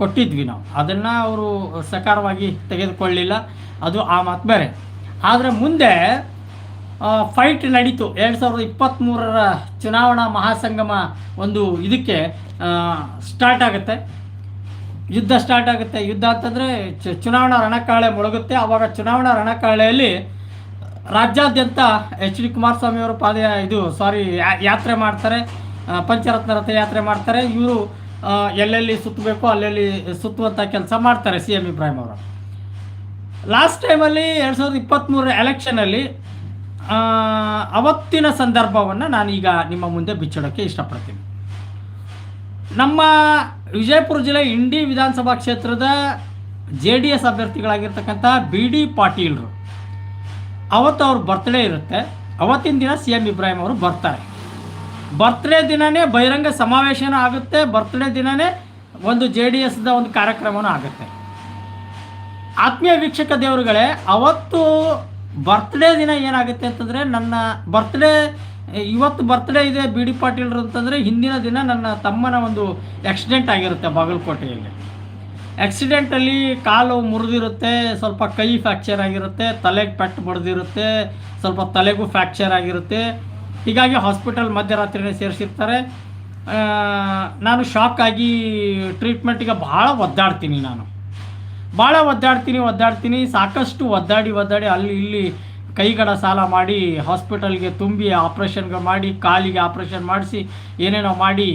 ಕೊಟ್ಟಿದ್ವಿ ನಾವು. ಅದನ್ನು ಅವರು ಸಕಾರವಾಗಿ ತೆಗೆದುಕೊಳ್ಳಿಲ್ಲ ಅದು ಆ ಮಾತು ಬೇರೆ. ಆದರೆ ಮುಂದೆ ಫೈಟ್ ನಡೀತು. ಎರಡು ಸಾವಿರದ ಇಪ್ಪತ್ತ್ಮೂರರ ಚುನಾವಣಾ ಮಹಾಸಂಗಮ ಒಂದು ಇದಕ್ಕೆ ಸ್ಟಾರ್ಟ್ ಆಗುತ್ತೆ. ಯುದ್ಧ ಸ್ಟಾರ್ಟ್ ಆಗುತ್ತೆ. ಯುದ್ಧ ಅಂತಂದರೆ ಚುನಾವಣಾ ರಣಕಾಳೆ ಮುಳುಗುತ್ತೆ. ಆವಾಗ ಚುನಾವಣಾ ರಣಕಾಳೆಯಲ್ಲಿ ರಾಜ್ಯಾದ್ಯಂತ ಎಚ್ ಡಿ ಕುಮಾರಸ್ವಾಮಿ ಅವರು ಪಾದ ಇದು ಸಾರಿ ಯಾತ್ರೆ ಮಾಡ್ತಾರೆ. ಪಂಚರತ್ನ ರಥ ಯಾತ್ರೆ ಮಾಡ್ತಾರೆ. ಇವರು ಎಲ್ಲೆಲ್ಲಿ ಸುತ್ತಬೇಕು, ಅಲ್ಲೆಲ್ಲಿ ಸುತ್ತುವಂಥ ಕೆಲಸ ಮಾಡ್ತಾರೆ ಸಿ ಎಂ ಇಬ್ರಾಹಿಂ ಅವರು. ಲಾಸ್ಟ್ ಟೈಮಲ್ಲಿ ಎರಡು ಸಾವಿರದ ಇಪ್ಪತ್ತ್ಮೂರರ ಎಲೆಕ್ಷನಲ್ಲಿ ಅವತ್ತಿನ ಸಂದರ್ಭವನ್ನು ನಾನೀಗ ನಿಮ್ಮ ಮುಂದೆ ಬಿಚ್ಚಿಡೋಕ್ಕೆ ಇಷ್ಟಪಡ್ತೀನಿ. ನಮ್ಮ ವಿಜಯಪುರ ಜಿಲ್ಲೆ ಇಂಡಿ ವಿಧಾನಸಭಾ ಕ್ಷೇತ್ರದ ಜೆ ಡಿ ಎಸ್ ಅಭ್ಯರ್ಥಿಗಳಾಗಿರ್ತಕ್ಕಂಥ ಬಿ ಡಿ ಪಾಟೀಲ್ರು. ಅವತ್ತು ಅವ್ರ ಬರ್ತ್ಡೇ ಇರುತ್ತೆ. ಅವತ್ತಿನ ದಿನ ಸಿ ಎಂ ಇಬ್ರಾಹಿಂ ಅವರು ಬರ್ತಾರೆ. ಬರ್ತ್ಡೇ ದಿನವೇ ಬಹಿರಂಗ ಸಮಾವೇಶನೂ ಆಗುತ್ತೆ. ಬರ್ತ್ಡೇ ದಿನವೇ ಒಂದು ಜೆ ಡಿ ಎಸ್ದ ಒಂದು ಕಾರ್ಯಕ್ರಮನೂ ಆಗುತ್ತೆ. ಆತ್ಮೀಯ ವೀಕ್ಷಕ ದೇವರುಗಳೇ, ಅವತ್ತು ಬರ್ತ್ಡೇ ದಿನ ಏನಾಗುತ್ತೆ ಅಂತಂದರೆ ನನ್ನ ಬರ್ತ್ಡೇ ಇವತ್ತು ಬರ್ತ್ಡೇ ಇದೆ ಬಿ ಡಿ ಪಾಟೀಲ್ರು ಅಂತಂದರೆ ಹಿಂದಿನ ದಿನ ನನ್ನ ತಮ್ಮನ ಒಂದು ಆಕ್ಸಿಡೆಂಟ್ ಆಗಿರುತ್ತೆ ಬಾಗಲಕೋಟೆಯಲ್ಲಿ. ಆಕ್ಸಿಡೆಂಟಲ್ಲಿ ಕಾಲು ಮುರಿದಿರುತ್ತೆ, ಸ್ವಲ್ಪ ಕೈ ಫ್ಯಾಕ್ಚರ್ ಆಗಿರುತ್ತೆ ತಲೆಗೆ ಪೆಟ್ಟು ಬಡ್ದಿರುತ್ತೆ, ಸ್ವಲ್ಪ ತಲೆಗೂ ಫ್ಯಾಕ್ಚರ್ ಆಗಿರುತ್ತೆ. ಹೀಗಾಗಿ ಹಾಸ್ಪಿಟಲ್ ಮಧ್ಯರಾತ್ರಿನೇ ಸೇರಿಸಿರ್ತಾರೆ. ನಾನು ಶಾಕ್ ಆಗಿ ಟ್ರೀಟ್ಮೆಂಟಿಗೆ ಭಾಳ ಒದ್ದಾಡ್ತೀನಿ ನಾನು. ಭಾಳ ಒದ್ದಾಡ್ತೀನಿ ಒದ್ದಾಡ್ತೀನಿ. ಸಾಕಷ್ಟು ಒದ್ದಾಡಿ ಒದ್ದಾಡಿ ಅಲ್ಲಿ ಇಲ್ಲಿ ಕೈಗಡ ಸಾಲ ಮಾಡಿ ಹಾಸ್ಪಿಟಲ್ಗೆ ತುಂಬಿ ಆಪ್ರೇಷನ್ಗೆ ಮಾಡಿ, ಕಾಲಿಗೆ ಆಪ್ರೇಷನ್ ಮಾಡಿಸಿ, ಏನೇನೋ ಮಾಡಿ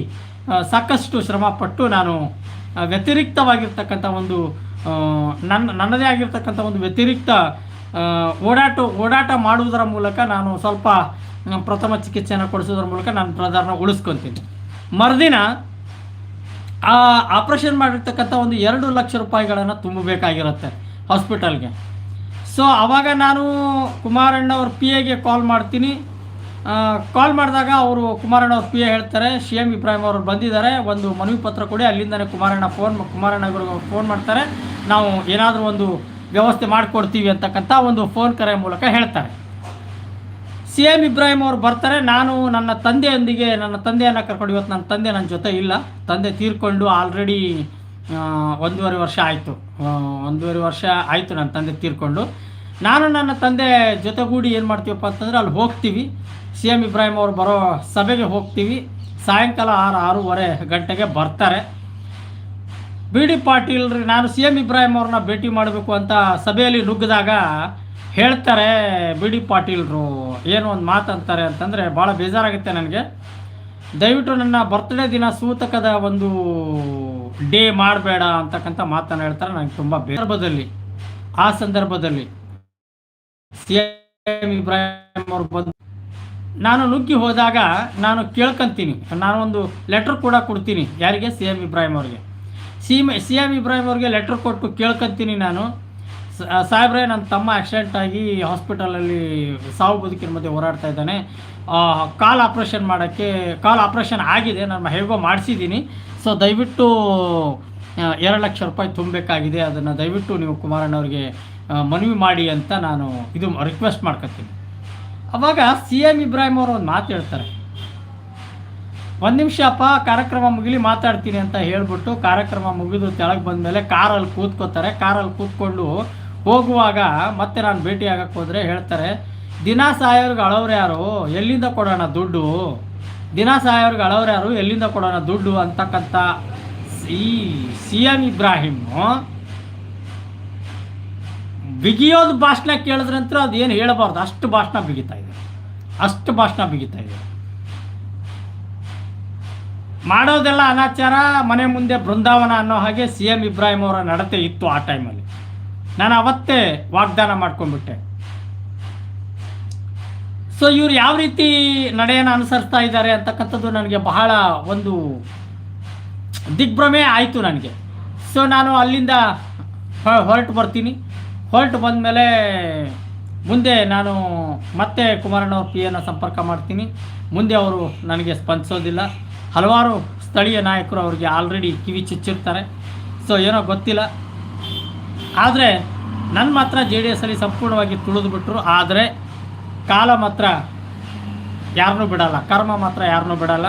ಸಾಕಷ್ಟು ಶ್ರಮಪಟ್ಟು ನಾನು ವ್ಯತಿರಿಕ್ತವಾಗಿರ್ತಕ್ಕಂಥ ಒಂದು ನನ್ನ ನನ್ನದೇ ಆಗಿರ್ತಕ್ಕಂಥ ಒಂದು ವ್ಯತಿರಿಕ್ತ ಓಡಾಟ ಓಡಾಟ ಮಾಡುವುದರ ಮೂಲಕ ನಾನು ಸ್ವಲ್ಪ ಪ್ರಥಮ ಚಿಕಿತ್ಸೆಯನ್ನು ಕೊಡಿಸೋದ್ರ ಮೂಲಕ ನಾನು ಪ್ರಧಾನ ಉಳಿಸ್ಕೊತೀನಿ. ಮರುದಿನ, ಆ, ಆಪ್ರೇಷನ್ ಮಾಡಿರ್ತಕ್ಕಂಥ ಒಂದು ಎರಡು ಲಕ್ಷ ರೂಪಾಯಿಗಳನ್ನು ತುಂಬಬೇಕಾಗಿರುತ್ತೆ ಹಾಸ್ಪಿಟಲ್ಗೆ. ಸೊ ಆವಾಗ ನಾನು ಕುಮಾರಣ್ಣವ್ರ ಪಿ ಎಗೆ ಕಾಲ್ ಮಾಡ್ತೀನಿ. ಕಾಲ್ ಮಾಡಿದಾಗ ಅವರು ಕುಮಾರಣ್ಣ ಅವ್ರ ಪಿ ಎ ಹೇಳ್ತಾರೆ ಸಿ ಎಂ ಇಬ್ರಾಹಿಂ ಅವರು ಬಂದಿದ್ದಾರೆ, ಒಂದು ಮನವಿ ಪತ್ರ ಕೊಡಿ, ಅಲ್ಲಿಂದನೇ ಕುಮಾರಣ್ಣ ಫೋನ್ ಕುಮಾರಣ್ಣ ಅವರು ಫೋನ್ ಮಾಡ್ತಾರೆ. ನಾವು ಏನಾದರೂ ಒಂದು ವ್ಯವಸ್ಥೆ ಮಾಡಿಕೊಡ್ತೀವಿ ಅಂತಕ್ಕಂಥ ಒಂದು ಫೋನ್ ಕರೆ ಮೂಲಕ ಹೇಳ್ತಾರೆ. ಸಿ ಎಂ ಇಬ್ರಾಹಿಂ ಅವರು ಬರ್ತಾರೆ, ನಾನು ನನ್ನ ತಂದೆಯೊಂದಿಗೆ, ನನ್ನ ತಂದೆಯನ್ನು ಕರ್ಕೊಂಡು ಇವತ್ತು ನನ್ನ ತಂದೆ ನನ್ನ ಜೊತೆ ಇಲ್ಲ. ತಂದೆ ತೀರ್ಕೊಂಡು ಆಲ್ರೆಡಿ ಒಂದೂವರೆ ವರ್ಷ ಆಯಿತು. ಒಂದೂವರೆ ವರ್ಷ ಆಯಿತು ನನ್ನ ತಂದೆ ತೀರ್ಕೊಂಡು. ನಾನು ನನ್ನ ತಂದೆ ಜೊತೆಗೂಡಿ ಏನು ಮಾಡ್ತೀವಪ್ಪ ಅಂತಂದರೆ ಅಲ್ಲಿ ಹೋಗ್ತೀವಿ. ಸಿ ಎಂ ಇಬ್ರಾಹಿಂ ಅವರು ಬರೋ ಸಭೆಗೆ ಹೋಗ್ತೀವಿ. ಸಾಯಂಕಾಲ ಆರು, ಆರೂವರೆ ಗಂಟೆಗೆ ಬರ್ತಾರೆ. ಬಿ ಡಿ ಪಾಟೀಲ್ ರೀ, ನಾನು ಸಿ ಎಂ ಇಬ್ರಾಹಿಂ ಅವ್ರನ್ನ ಭೇಟಿ ಮಾಡಬೇಕು ಅಂತ ಸಭೆಯಲ್ಲಿ ನುಗ್ಗಿದಾಗ ಹೇಳ್ತಾರೆ ಬಿ ಡಿ ಪಾಟೀಲ್ರು. ಏನು ಒಂದು ಮಾತಂತಾರೆ ಅಂತಂದರೆ ಭಾಳ ಬೇಜಾರಾಗುತ್ತೆ ನನಗೆ. ದಯವಿಟ್ಟು ನನ್ನ ಬರ್ತ್ಡೇ ದಿನ ಸೂತಕದ ಒಂದು ಡೇ ಮಾಡಬೇಡ ಅಂತಕ್ಕಂಥ ಮಾತನ್ನು ಹೇಳ್ತಾರೆ. ನನಗೆ ತುಂಬ ಸಂದರ್ಭದಲ್ಲಿ, ಆ ಸಂದರ್ಭದಲ್ಲಿ ಸಿ ಎಂ ಇಬ್ರಾಹಿಂ ಅವರು ಬಂದು ನಾನು ನುಗ್ಗಿ ಹೋದಾಗ ನಾನು ಕೇಳ್ಕೊಂತೀನಿ. ಒಂದು ಲೆಟ್ರ್ ಕೂಡ ಕೊಡ್ತೀನಿ. ಯಾರಿಗೆ? ಸಿ ಎಂ ಇಬ್ರಾಹಿಂ ಅವ್ರಿಗೆ. C M C M Ibrahim ಅವ್ರಿಗೆ ಲೆಟ್ರ್ ಕೊಟ್ಟು ಕೇಳ್ಕೊಂತೀನಿ ನಾನು. ಸಾಹೇಬ್ರೆ, ನನ್ನ ತಮ್ಮ ಆಕ್ಸಿಡೆಂಟ್ ಆಗಿ ಹಾಸ್ಪಿಟಲಲ್ಲಿ ಸಾವು ಬದುಕಿನ ಮಧ್ಯೆ ಹೋರಾಡ್ತಾ ಇದ್ದಾನೆ. ಕಾಲ್ ಆಪ್ರೇಷನ್ ಮಾಡೋಕ್ಕೆ, ಕಾಲ್ ಆಪ್ರೇಷನ್ ಆಗಿದೆ. ನಾನು ಹೇಗೋ ಮಾಡಿಸಿದ್ದೀನಿ. ಸೊ ದಯವಿಟ್ಟು ಎರಡು ಲಕ್ಷ ರೂಪಾಯಿ ತುಂಬಬೇಕಾಗಿದೆ. ಅದನ್ನು ದಯವಿಟ್ಟು ನೀವು ಕುಮಾರಣ್ಣವ್ರಿಗೆ ಮನವಿ ಮಾಡಿ ಅಂತ ನಾನು ಇದು ರಿಕ್ವೆಸ್ಟ್ ಮಾಡ್ಕೊತೀನಿ. ಅವಾಗ ಸಿ ಎಂ ಇಬ್ರಾಹಿಂ ಅವರು ಒಂದು ಮಾತು ಹೇಳ್ತಾರೆ. ಒಂದು ನಿಮಿಷ ಅಪ್ಪ, ಕಾರ್ಯಕ್ರಮ ಮುಗಿಲಿ ಮಾತಾಡ್ತೀನಿ ಅಂತ ಹೇಳ್ಬಿಟ್ಟು ಕಾರ್ಯಕ್ರಮ ಮುಗಿದು ಕೆಳಗೆ ಬಂದಮೇಲೆ ಕಾರಲ್ಲಿ ಕೂತ್ಕೋತಾರೆ. ಕಾರಲ್ಲಿ ಕೂತ್ಕೊಂಡು ಹೋಗುವಾಗ ಮತ್ತೆ ನಾನು ಭೇಟಿ ಹೋದರೆ ಹೇಳ್ತಾರೆ, ದಿನ ಸಾಯೋರ್ಗೆ ಅಳವ್ರು ಯಾರು? ಎಲ್ಲಿಂದ ಕೊಡೋಣ ದುಡ್ಡು? ದಿನ ಸಾಯೋರ್ಗೆ ಅಳವ್ರು ಯಾರು? ಎಲ್ಲಿಂದ ಕೊಡೋಣ ದುಡ್ಡು? ಅಂತಕ್ಕಂಥ ಈ ಸಿ ಎಂ ಇಬ್ರಾಹಿಮು ಬಿಗಿಯೋದು ಭಾಷಣ ಕೇಳಿದ್ರಂತೂ ಅದೇನು ಹೇಳಬಾರ್ದು. ಅಷ್ಟು ಭಾಷಣ ಬಿಗಿತಾ ಅಷ್ಟು ಭಾಷಣ ಬಿಗಿತಾ ಇದೆ. ಮಾಡೋದೆಲ್ಲ ಅನಾಚಾರ, ಮನೆ ಮುಂದೆ ಬೃಂದಾವನ ಅನ್ನೋ ಹಾಗೆ ಸಿ ಎಂ ಇಬ್ರಾಹಿಂ ಅವರ ನಡತೆ ಇತ್ತು ಆ ಟೈಮಲ್ಲಿ. ನಾನು ಅವತ್ತೇ ವಾಗ್ದಾನ ಮಾಡ್ಕೊಂಡ್ಬಿಟ್ಟೆ. ಸೊ ಇವ್ರು ಯಾವ ರೀತಿ ನಡೆಯನ್ನು ಅನುಸರಿಸ್ತಾ ಇದ್ದಾರೆ ಅಂತಕ್ಕಂಥದ್ದು ನನಗೆ ಬಹಳ ಒಂದು ದಿಗ್ಭ್ರಮೆ ಆಯಿತು ನನಗೆ. ಸೊ ನಾನು ಅಲ್ಲಿಂದ ಹೊರಟು ಬರ್ತೀನಿ. ಹೊರಟು ಬಂದಮೇಲೆ ಮುಂದೆ ನಾನು ಮತ್ತೆ ಕುಮಾರಣ್ಣವ್ರ ಪಿ ಎನ ಸಂಪರ್ಕ ಮಾಡ್ತೀನಿ. ಮುಂದೆ ಅವರು ನನಗೆ ಸ್ಪಂದಿಸೋದಿಲ್ಲ. ಹಲವಾರು ಸ್ಥಳೀಯ ನಾಯಕರು ಅವರಿಗೆ ಆಲ್ರೆಡಿ ಕಿವಿ ಚುಚ್ಚಿರ್ತಾರೆ. ಸೊ ಏನೋ ಗೊತ್ತಿಲ್ಲ. ಆದರೆ ನನ್ನ ಮಾತ್ರ ಜೆ ಡಿ ಎಸ್ಸಲ್ಲಿ ಸಂಪೂರ್ಣವಾಗಿ ತುಳಿದು ಬಿಟ್ಟರು ಆದರೆ ಕಾಲ ಮಾತ್ರ ಯಾರನ್ನೂ ಬಿಡಲ್ಲ. ಕರ್ಮ ಮಾತ್ರ ಯಾರನ್ನೂ ಬಿಡಲ್ಲ.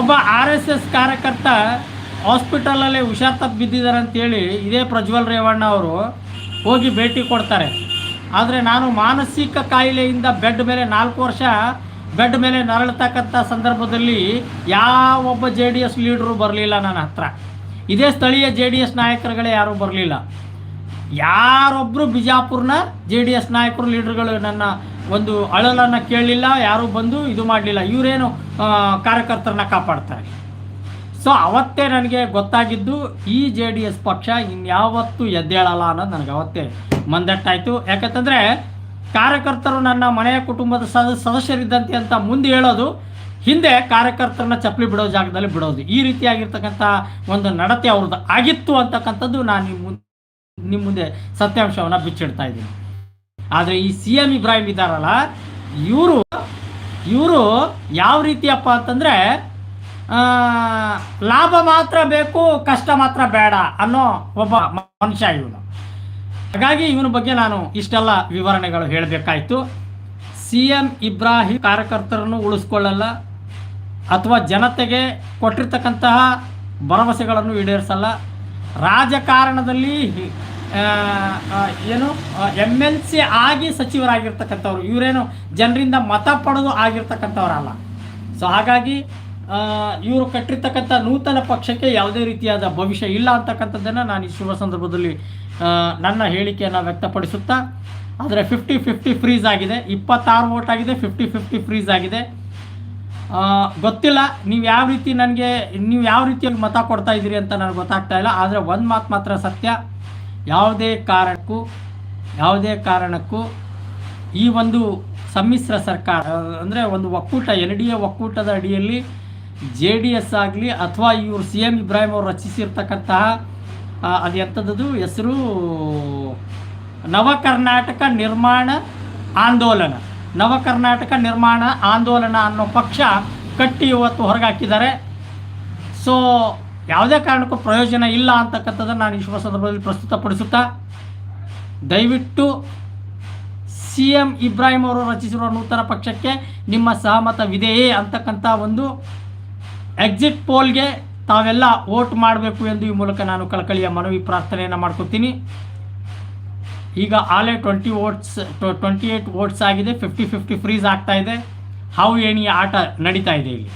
ಒಬ್ಬ ಆರ್ ಎಸ್ ಎಸ್ ಕಾರ್ಯಕರ್ತ ಹಾಸ್ಪಿಟಲಲ್ಲಿ ಹುಷಾರ್ ತಪ್ಪು ಬಿದ್ದಿದ್ದಾರೆ ಅಂತೇಳಿ ಇದೇ ಪ್ರಜ್ವಲ್ ರೇವಣ್ಣ ಅವರು ಹೋಗಿ ಭೇಟಿ ಕೊಡ್ತಾರೆ. ಆದರೆ ನಾನು ಮಾನಸಿಕ ಕಾಯಿಲೆಯಿಂದ ಬೆಡ್ ಮೇಲೆ ನಾಲ್ಕು ವರ್ಷ ಬೆಡ್ ಮೇಲೆ ನರಳತಕ್ಕಂಥ ಸಂದರ್ಭದಲ್ಲಿ ಯಾವೊಬ್ಬ ಜೆ ಡಿ ಎಸ್ ಲೀಡ್ರು ಬರಲಿಲ್ಲ ನನ್ನ ಹತ್ರ. ಇದೇ ಸ್ಥಳೀಯ ಜೆ ಡಿ ಎಸ್ ನಾಯಕರುಗಳೇ ಯಾರೂ ಬರಲಿಲ್ಲ. ಯಾರೊಬ್ಬರು ಬಿಜಾಪುರನ ಜೆ ಡಿ ಎಸ್ ನಾಯಕರು, ಲೀಡರ್ಗಳು ನನ್ನ ಒಂದು ಅಳಲನ್ನು ಕೇಳಲಿಲ್ಲ, ಯಾರೂ ಬಂದು ಇದು ಮಾಡಲಿಲ್ಲ. ಇವರೇನು ಕಾರ್ಯಕರ್ತರನ್ನ ಕಾಪಾಡ್ತಾರೆ. ಸೊ ಅವತ್ತೇ ನನಗೆ ಗೊತ್ತಾಗಿದ್ದು ಈ ಜೆ ಡಿ ಎಸ್ ಪಕ್ಷ ಇನ್ಯಾವತ್ತೂ ಎದ್ದೇಳಲ್ಲ ಅನ್ನೋದು ನನಗೆ ಅವತ್ತೇ ಮಂದಟ್ಟಾಯಿತು. ಯಾಕಂತಂದರೆ ಕಾರ್ಯಕರ್ತರು ನನ್ನ ಮನೆಯ ಕುಟುಂಬದ ಸದ, ಸದಸ್ಯರಿದ್ದಂತೆ ಅಂತ ಮುಂದೆ ಹೇಳೋದು, ಹಿಂದೆ ಕಾರ್ಯಕರ್ತರನ್ನ ಚಪ್ಪಲಿ ಬಿಡೋ ಜಾಗದಲ್ಲಿ ಬಿಡೋದು. ಈ ರೀತಿಯಾಗಿರ್ತಕ್ಕಂಥ ಒಂದು ನಡತೆ ಅವ್ರದ್ದು ಆಗಿತ್ತು ಅಂತಕ್ಕಂಥದ್ದು ನಾನು ನಿಮ್ಮ ನಿಮ್ಮ ಮುಂದೆ ಸತ್ಯಾಂಶವನ್ನು ಬಿಚ್ಚಿಡ್ತಾ ಇದ್ದೀನಿ. ಆದರೆ ಈ ಸಿ ಎಂ ಇಬ್ರಾಹಿಂ ಇದ್ದಾರಲ್ಲ, ಇವರು ಇವರು ಯಾವ ರೀತಿಯಪ್ಪ ಅಂತಂದರೆ ಲಾಭ ಮಾತ್ರ ಬೇಕು, ಕಷ್ಟ ಮಾತ್ರ ಬೇಡ ಅನ್ನೋ ಒಬ್ಬ ಮನುಷ್ಯ ಇವನು. ಹಾಗಾಗಿ ಇವನ ಬಗ್ಗೆ ನಾನು ಇಷ್ಟೆಲ್ಲ ವಿವರಣೆಗಳು ಹೇಳಬೇಕಾಯ್ತು. ಸಿ ಎಂ ಇಬ್ರಾಹಿಂ ಕಾರ್ಯಕರ್ತರನ್ನು ಉಳಿಸ್ಕೊಳ್ಳಲ್ಲ, ಅಥವಾ ಜನತೆಗೆ ಕೊಟ್ಟಿರ್ತಕ್ಕಂತಹ ಭರವಸೆಗಳನ್ನು ಈಡೇರಿಸಲ್ಲ. ರಾಜಕಾರಣದಲ್ಲಿ ಏನು ಎಂ ಎಲ್ ಸಿ ಆಗಿ ಸಚಿವರಾಗಿರ್ತಕ್ಕಂಥವ್ರು. ಇವರೇನು ಜನರಿಂದ ಮತ ಪಡೆದು ಆಗಿರ್ತಕ್ಕಂಥವ್ರಲ್ಲ. ಸೊ ಹಾಗಾಗಿ ಇವರು ಕಟ್ಟಿರ್ತಕ್ಕಂಥ ನೂತನ ಪಕ್ಷಕ್ಕೆ ಯಾವುದೇ ರೀತಿಯಾದ ಭವಿಷ್ಯ ಇಲ್ಲ ಅಂತಕ್ಕಂಥದ್ದನ್ನು ನಾನು ಈ ಶುಭ ಸಂದರ್ಭದಲ್ಲಿ ನನ್ನ ಹೇಳಿಕೆಯನ್ನು ವ್ಯಕ್ತಪಡಿಸುತ್ತಾ, ಆದರೆ ಫಿಫ್ಟಿ ಫಿಫ್ಟಿ ಫ್ರೀಸ್ ಆಗಿದೆ. ಇಪ್ಪತ್ತಾರು ವೋಟ್ ಆಗಿದೆ ಫಿಫ್ಟಿ ಫಿಫ್ಟಿ ಫ್ರೀಸ್ ಆಗಿದೆ. ಗೊತ್ತಿಲ್ಲ, ನೀವು ಯಾವ ರೀತಿ ನನಗೆ, ನೀವು ಯಾವ ರೀತಿಯಲ್ಲಿ ಮತ ಕೊಡ್ತಾ ಇದ್ದೀರಿ ಅಂತ ನನಗೆ ಗೊತ್ತಾಗ್ತಾ ಇಲ್ಲ, ಆದರೆ ಒಂದು ಮಾತು ಮಾತ್ರ ಸತ್ಯ. ಯಾವುದೇ ಕಾರಣಕ್ಕೂ ಯಾವುದೇ ಕಾರಣಕ್ಕೂ ಈ ಒಂದು ಸಮ್ಮಿಶ್ರ ಸರ್ಕಾರ, ಅಂದರೆ ಒಂದು ಒಕ್ಕೂಟ, ಎನ್ ಡಿ ಎ ಒಕ್ಕೂಟದ ಅಡಿಯಲ್ಲಿ ಜೆ ಡಿ ಎಸ್ ಆಗಲಿ ಅಥವಾ ಇವರು ಸಿ ಎಂ ಇಬ್ರಾಹಿಂ ಅವರು ರಚಿಸಿರ್ತಕ್ಕಂತಹ ಅದು ಎಂಥದ್ದು? ಹೆಸರು ನವ ಕರ್ನಾಟಕ ನಿರ್ಮಾಣ ಆಂದೋಲನ. ನವ ಕರ್ನಾಟಕ ನಿರ್ಮಾಣ ಆಂದೋಲನ ಅನ್ನೋ ಪಕ್ಷ ಕಟ್ಟಿ ಇವತ್ತು ಹೊರಗೆ ಹಾಕಿದ್ದಾರೆ ಸೊ ಯಾವುದೇ ಕಾರಣಕ್ಕೂ ಪ್ರಯೋಜನ ಇಲ್ಲ ಅಂತಕ್ಕಂಥದ್ದನ್ನು ನಾನು ಈ ಶುಭ ಸಂದರ್ಭದಲ್ಲಿ ಪ್ರಸ್ತುತಪಡಿಸುತ್ತಾ, ದಯವಿಟ್ಟು ಸಿ ಎಂ ಇಬ್ರಾಹಿಂ ಅವರು ರಚಿಸಿರುವ ನೂತನ ಪಕ್ಷಕ್ಕೆ ನಿಮ್ಮ ಸಹಮತವಿದೆಯೇ ಅಂತಕ್ಕಂಥ ಒಂದು ಎಕ್ಸಿಟ್ ಪೋಲ್ಗೆ ತಾವೆಲ್ಲ ವೋಟ್ ಮಾಡಬೇಕು ಎಂದು ಈ ಮೂಲಕ ನಾನು ಕಳಕಳಿಯ ಮನವಿ ಪ್ರಾರ್ಥನೆಯನ್ನು ಮಾಡ್ಕೊತೀನಿ. ಈಗ ಆಲೇ twenty votes twenty eight votes ಆಗಿದೆ ಫಿಫ್ಟಿ ಫಿಫ್ಟಿ ಫ್ರೀಸ್ ಆಗ್ತಾ ಇದೆ. ಹಾವು ಏಣಿಯ ಆಟ ನಡೀತಾ ಇದೆ ಇಲ್ಲಿ?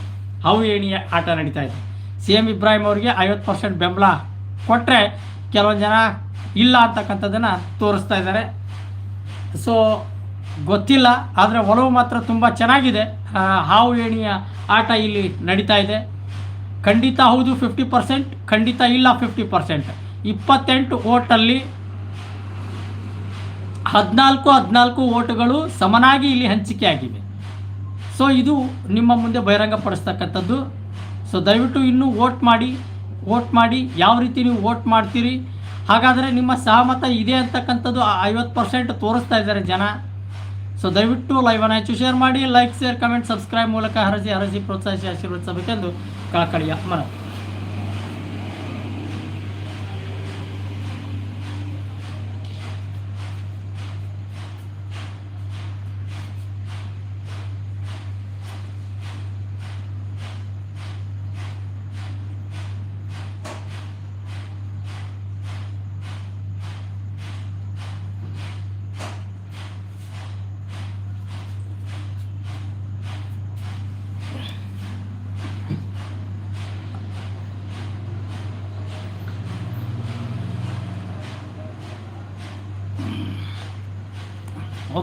ಹಾವು ಏಣಿಯ ಆಟ ನಡೀತಾ ಇದೆ? ಸಿ ಎಂ ಇಬ್ರಾಹಿಂ ಅವರಿಗೆ ಐವತ್ತು ಪರ್ಸೆಂಟ್ ಬೆಂಬಲ ಕೊಟ್ಟರೆ ಕೆಲವೊಂದು ಜನ ಇಲ್ಲ ಅಂತಕ್ಕಂಥದ್ದನ್ನು ತೋರಿಸ್ತಾ ಇದ್ದಾರೆ. ಸೊ ಗೊತ್ತಿಲ್ಲ, ಆದರೆ ಒಲವು ಮಾತ್ರ ತುಂಬ ಚೆನ್ನಾಗಿದೆ. ಹಾವು ಏಣಿಯ ಆಟ ಇಲ್ಲಿ ನಡೀತಾ ಇದೆ. ಖಂಡಿತ ಹೌದು ಫಿಫ್ಟಿ ಪರ್ಸೆಂಟ್ ಖಂಡಿತ ಇಲ್ಲ ಫಿಫ್ಟಿ ಪರ್ಸೆಂಟ್ ಇಪ್ಪತ್ತೆಂಟು ಓಟಲ್ಲಿ ಹದಿನಾಲ್ಕು ಹದಿನಾಲ್ಕು ಓಟುಗಳು ಸಮನಾಗಿ ಇಲ್ಲಿ ಹಂಚಿಕೆ ಆಗಿವೆ. ಸೊ ಇದು ನಿಮ್ಮ ಮುಂದೆ ಬಹಿರಂಗಪಡಿಸ್ತಕ್ಕಂಥದ್ದು. ಸೊ ದಯವಿಟ್ಟು ಇನ್ನೂ ವೋಟ್ ಮಾಡಿ ವೋಟ್ ಮಾಡಿ, ಯಾವ ರೀತಿ ನೀವು ವೋಟ್ ಮಾಡ್ತೀರಿ? ಹಾಗಾದರೆ ನಿಮ್ಮ ಸಹಮತ ಇದೆ ಅಂತಕ್ಕಂಥದ್ದು ಐವತ್ತು ಪರ್ಸೆಂಟ್ ತೋರಿಸ್ತಾ ಇದ್ದಾರೆ ಜನ. ಸೊ ದಯವಿಟ್ಟು ಲೈವನ್ನು ಹೆಚ್ಚು ಶೇರ್ ಮಾಡಿ ಲೈಕ್ ಶೇರ್ ಕಮೆಂಟ್ ಸಬ್ಸ್ಕ್ರೈಬ್ ಮೂಲಕ ಹರಸಿ ಹರಸಿ ಪ್ರೋತ್ಸಾಹಿಸಿ ಆಶೀರ್ವದಿಸಬೇಕೆಂದು ಕಳಕಳಿಯ ಮನವಿ.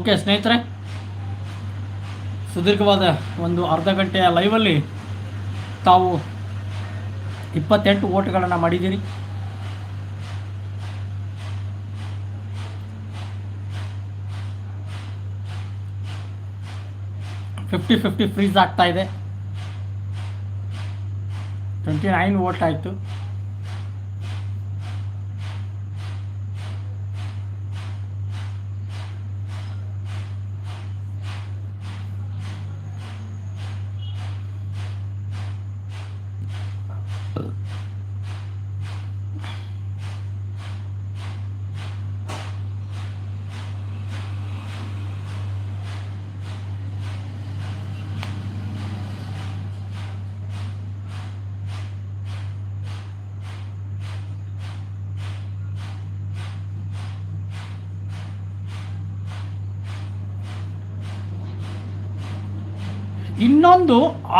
ಓಕೆ, ಸ್ನೇಹಿತರೆ. ಸುದೀರ್ಘವಾದ ಒಂದು ಅರ್ಧ ಗಂಟೆಯ ಲೈವಲ್ಲಿ ತಾವು ಇಪ್ಪತ್ತೆಂಟು ಓಟ್ಗಳನ್ನು ಮಾಡಿದ್ದೀರಿ. ಫಿಫ್ಟಿ ಫಿಫ್ಟಿ ಫ್ರೀಸ್ ಆಗ್ತಾ ಇದೆ. ಟ್ವೆಂಟಿ ನೈನ್ ವೋಟ್ ಆಯಿತು.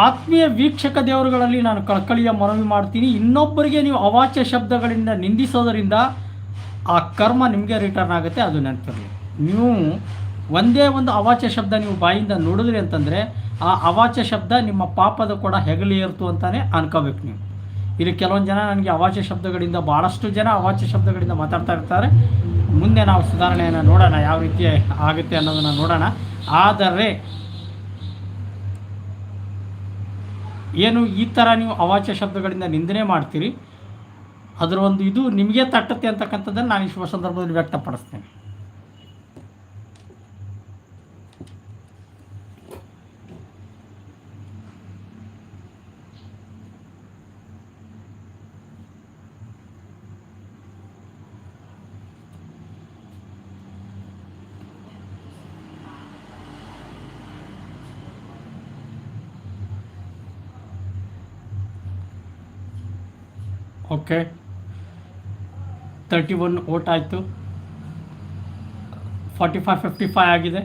ಆತ್ಮೀಯ ವೀಕ್ಷಕ ದೇವರುಗಳಲ್ಲಿ ನಾನು ಕಳಕಳಿಯ ಮನವಿ ಮಾಡ್ತೀನಿ. ಇನ್ನೊಬ್ಬರಿಗೆ ನೀವು ಅವಾಚ್ಯ ಶಬ್ದಗಳಿಂದ ನಿಂದಿಸೋದರಿಂದ ಆ ಕರ್ಮ ನಿಮಗೆ ರಿಟರ್ನ್ ಆಗುತ್ತೆ, ಅದು ನೆನಪಿರಲಿ. ನೀವು ಒಂದೇ ಒಂದು ಅವಾಚ್ಯ ಶಬ್ದ ನೀವು ಬಾಯಿಂದ ನೋಡಿದ್ರಿ ಅಂತಂದರೆ, ಆ ಅವಾಚ್ಯ ಶಬ್ದ ನಿಮ್ಮ ಪಾಪದ ಕೂಡ ಹೆಗಲಿ ಇರ್ತು ಅಂತಾನೆ ಅನ್ಕೋಬೇಕು ನೀವು. ಇಲ್ಲಿ ಕೆಲವೊಂದು ಜನ ನನಗೆ ಅವಾಚ್ಯ ಶಬ್ದಗಳಿಂದ ಭಾಳಷ್ಟು ಜನ ಅವಾಚ್ಯ ಶಬ್ದಗಳಿಂದ ಮಾತಾಡ್ತಾ ಇರ್ತಾರೆ. ಮುಂದೆ ನಾವು ಸುಧಾರಣೆಯನ್ನು ನೋಡೋಣ, ಯಾವ ರೀತಿ ಆಗುತ್ತೆ ಅನ್ನೋದನ್ನು ನೋಡೋಣ. ಆದರೆ ಏನು ಈ ಥರ ನೀವು ಅವಾಚ್ಯ ಶಬ್ದಗಳಿಂದ ನಿಂದನೆ ಮಾಡ್ತೀರಿ, ಅದರ ಒಂದು ಇದು ನಿಮಗೆ ತಟ್ಟತ್ತೆ ಅಂತಕ್ಕಂಥದ್ದನ್ನು ನಾನು ಈ ಶುಭ ಸಂದರ್ಭದಲ್ಲಿ ವ್ಯಕ್ತಪಡಿಸ್ತೇನೆ. ಓಕೆ. ತರ್ಟಿ ಒನ್ ಓಟ್ ಆಯಿತು. ಫಾರ್ಟಿ ಫೈವ್ ಫಿಫ್ಟಿ ಫೈವ್ ಆಗಿದೆ.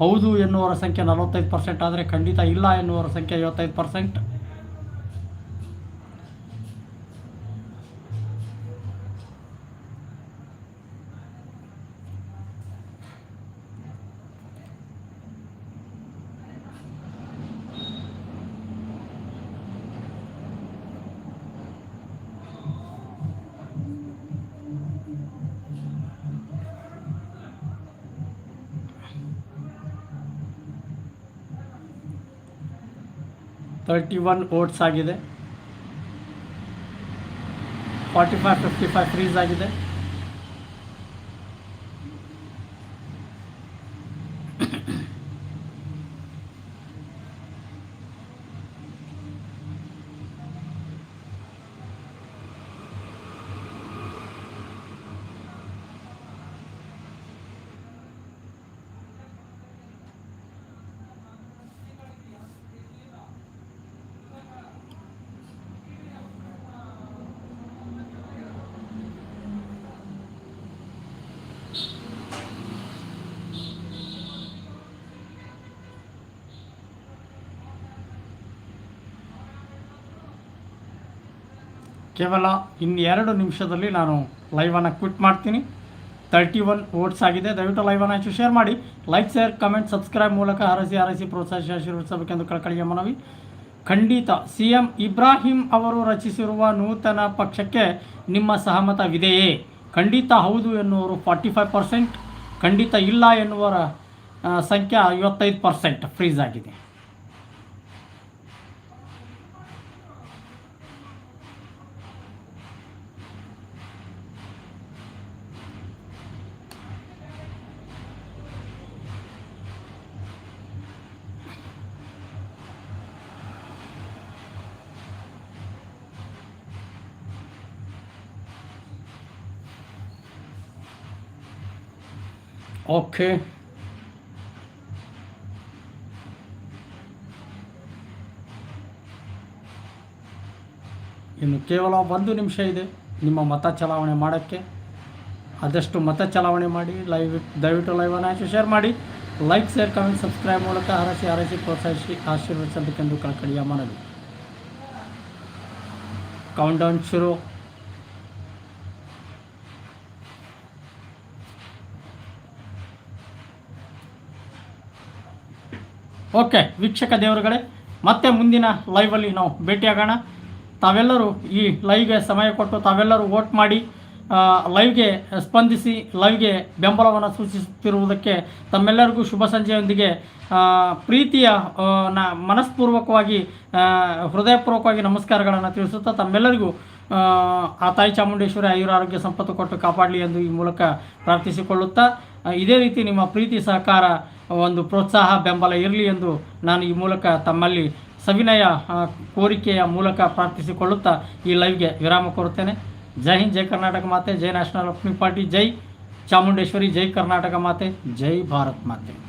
ಹೌದು ಎನ್ನುವರ ಸಂಖ್ಯೆ ನಲವತ್ತೈದು ಪರ್ಸೆಂಟ್ ಆದರೆ ಖಂಡಿತ ಇಲ್ಲ ಎನ್ನುವರ ಸಂಖ್ಯೆ ಐವತ್ತೈದು ಪರ್ಸೆಂಟ್ ತರ್ಟಿ ಒನ್ ಓಟ್ಸ್ ಆಗಿದೆ. Forty five fifty five freeze ಆಗಿದೆ. ಕೇವಲ ಇನ್ನೆರಡು ನಿಮಿಷದಲ್ಲಿ ನಾನು ಲೈವನ್ನು ಕ್ವಿಟ್ ಮಾಡ್ತೀನಿ. ತರ್ಟಿ ಒನ್ ವೋಟ್ಸ್ ಆಗಿದೆ. ದಯವಿಟ್ಟು ಲೈವನ್ನು ಹೆಚ್ಚು ಶೇರ್ ಮಾಡಿ. ಲೈಕ್ ಶೇರ್ ಕಮೆಂಟ್ ಸಬ್ಸ್ಕ್ರೈಬ್ ಮೂಲಕ ಹರಸಿ ಹರಸಿ ಪ್ರೋತ್ಸಾಹಿಸಿ, ಆಶೀರ್ವದಿಸಬೇಕೆಂದು ಕಳಕಳಿಯ ಮನವಿ. ಖಂಡಿತ ಸಿ ಎಂ ಇಬ್ರಾಹಿಂ ಅವರು ರಚಿಸಿರುವ ನೂತನ ಪಕ್ಷಕ್ಕೆ ನಿಮ್ಮ ಸಹಮತವಿದೆಯೇ? ಖಂಡಿತ ಹೌದು ಎನ್ನುವರು ಫಾರ್ಟಿ ಫೈವ್ ಪರ್ಸೆಂಟ್ ಖಂಡಿತ ಇಲ್ಲ ಎನ್ನುವರ ಸಂಖ್ಯೆ ಐವತ್ತೈದು ಪರ್ಸೆಂಟ್ ಫ್ರೀಸ್ ಆಗಿದೆ. ಓಕೆ ಇನ್ನು ಕೇವಲ ಒಂದು ನಿಮಿಷ ಇದೆ ನಿಮ್ಮ ಮತ ಚಲಾವಣೆ ಮಾಡೋಕ್ಕೆ. ಆದಷ್ಟು ಮತ ಚಲಾವಣೆ ಮಾಡಿ ಲೈವ್ ದಯವಿಟ್ಟು ಲೈವನ್ನು ಆಚೆ ಶೇರ್ ಮಾಡಿ. ಲೈಕ್ ಶೇರ್ ಕಮೆಂಟ್ ಸಬ್ಸ್ಕ್ರೈಬ್ ಮೂಲಕ ಹರಸಿ ಹರಸಿ, ಪ್ರೋತ್ಸಾಹಿಸಿ, ಆಶೀರ್ವದಿಸಬೇಕೆಂದು ಕಳಕಳಿಯ ಮನವಿ. ಕೌಂಟ್ ಡೌನ್ ಶುರು. ಓಕೆ ವೀಕ್ಷಕ ದೇವರುಗಳೇ ಮತ್ತೆ ಮುಂದಿನ ಲೈವಲ್ಲಿ ನಾವು ಭೇಟಿಯಾಗೋಣ. ತಾವೆಲ್ಲರೂ ಈ ಲೈವ್ಗೆ ಸಮಯ ಕೊಟ್ಟು ತಾವೆಲ್ಲರೂ ವೋಟ್ ಮಾಡಿ ಲೈವ್ಗೆ ಸ್ಪಂದಿಸಿ ಲೈವ್ಗೆ ಬೆಂಬಲವನ್ನು ಸೂಚಿಸುತ್ತಿರುವುದಕ್ಕೆ ತಮ್ಮೆಲ್ಲರಿಗೂ ಶುಭ ಸಂಜೆಯೊಂದಿಗೆ ಪ್ರೀತಿಯ ನ ಮನಸ್ಪೂರ್ವಕವಾಗಿ ಹೃದಯಪೂರ್ವಕವಾಗಿ ನಮಸ್ಕಾರಗಳನ್ನು ತಿಳಿಸುತ್ತಾ ತಮ್ಮೆಲ್ಲರಿಗೂ ಆ, ಆ ತಾಯಿ ಚಾಮುಂಡೇಶ್ವರಿ ಆಯುರ ಆರೋಗ್ಯ ಸಂಪತ್ತು ಕೊಟ್ಟು ಕಾಪಾಡಲಿ ಎಂದು ಈ ಮೂಲಕ ಪ್ರಾರ್ಥಿಸಿಕೊಳ್ಳುತ್ತಾ ಇದೇ ರೀತಿ ನಿಮ್ಮ ಪ್ರೀತಿ ಸಹಕಾರ ಒಂದು ಪ್ರೋತ್ಸಾಹ, ಬೆಂಬಲ ಇರಲಿ ಎಂದು ನಾನು ಈ ಮೂಲಕ ತಮ್ಮಲ್ಲಿ ಸವಿನಯ ಕೋರಿಕೆಯ ಮೂಲಕ ಪ್ರಾರ್ಥಿಸಿಕೊಳ್ಳುತ್ತಾ ಈ ಲೈವ್ಗೆ ವಿರಾಮ ಕೋರುತ್ತೇನೆ. ಜೈ ಹಿಂದ್, ಜೈ ಕರ್ನಾಟಕ ಮಾತೆ, ಜೈ ನ್ಯಾಷನಲ್ ಪಾರ್ಟಿ, ಜೈ ಚಾಮುಂಡೇಶ್ವರಿ, ಜೈ ಕರ್ನಾಟಕ ಮಾತೆ, ಜೈ ಭಾರತ್ ಮಾತೆ.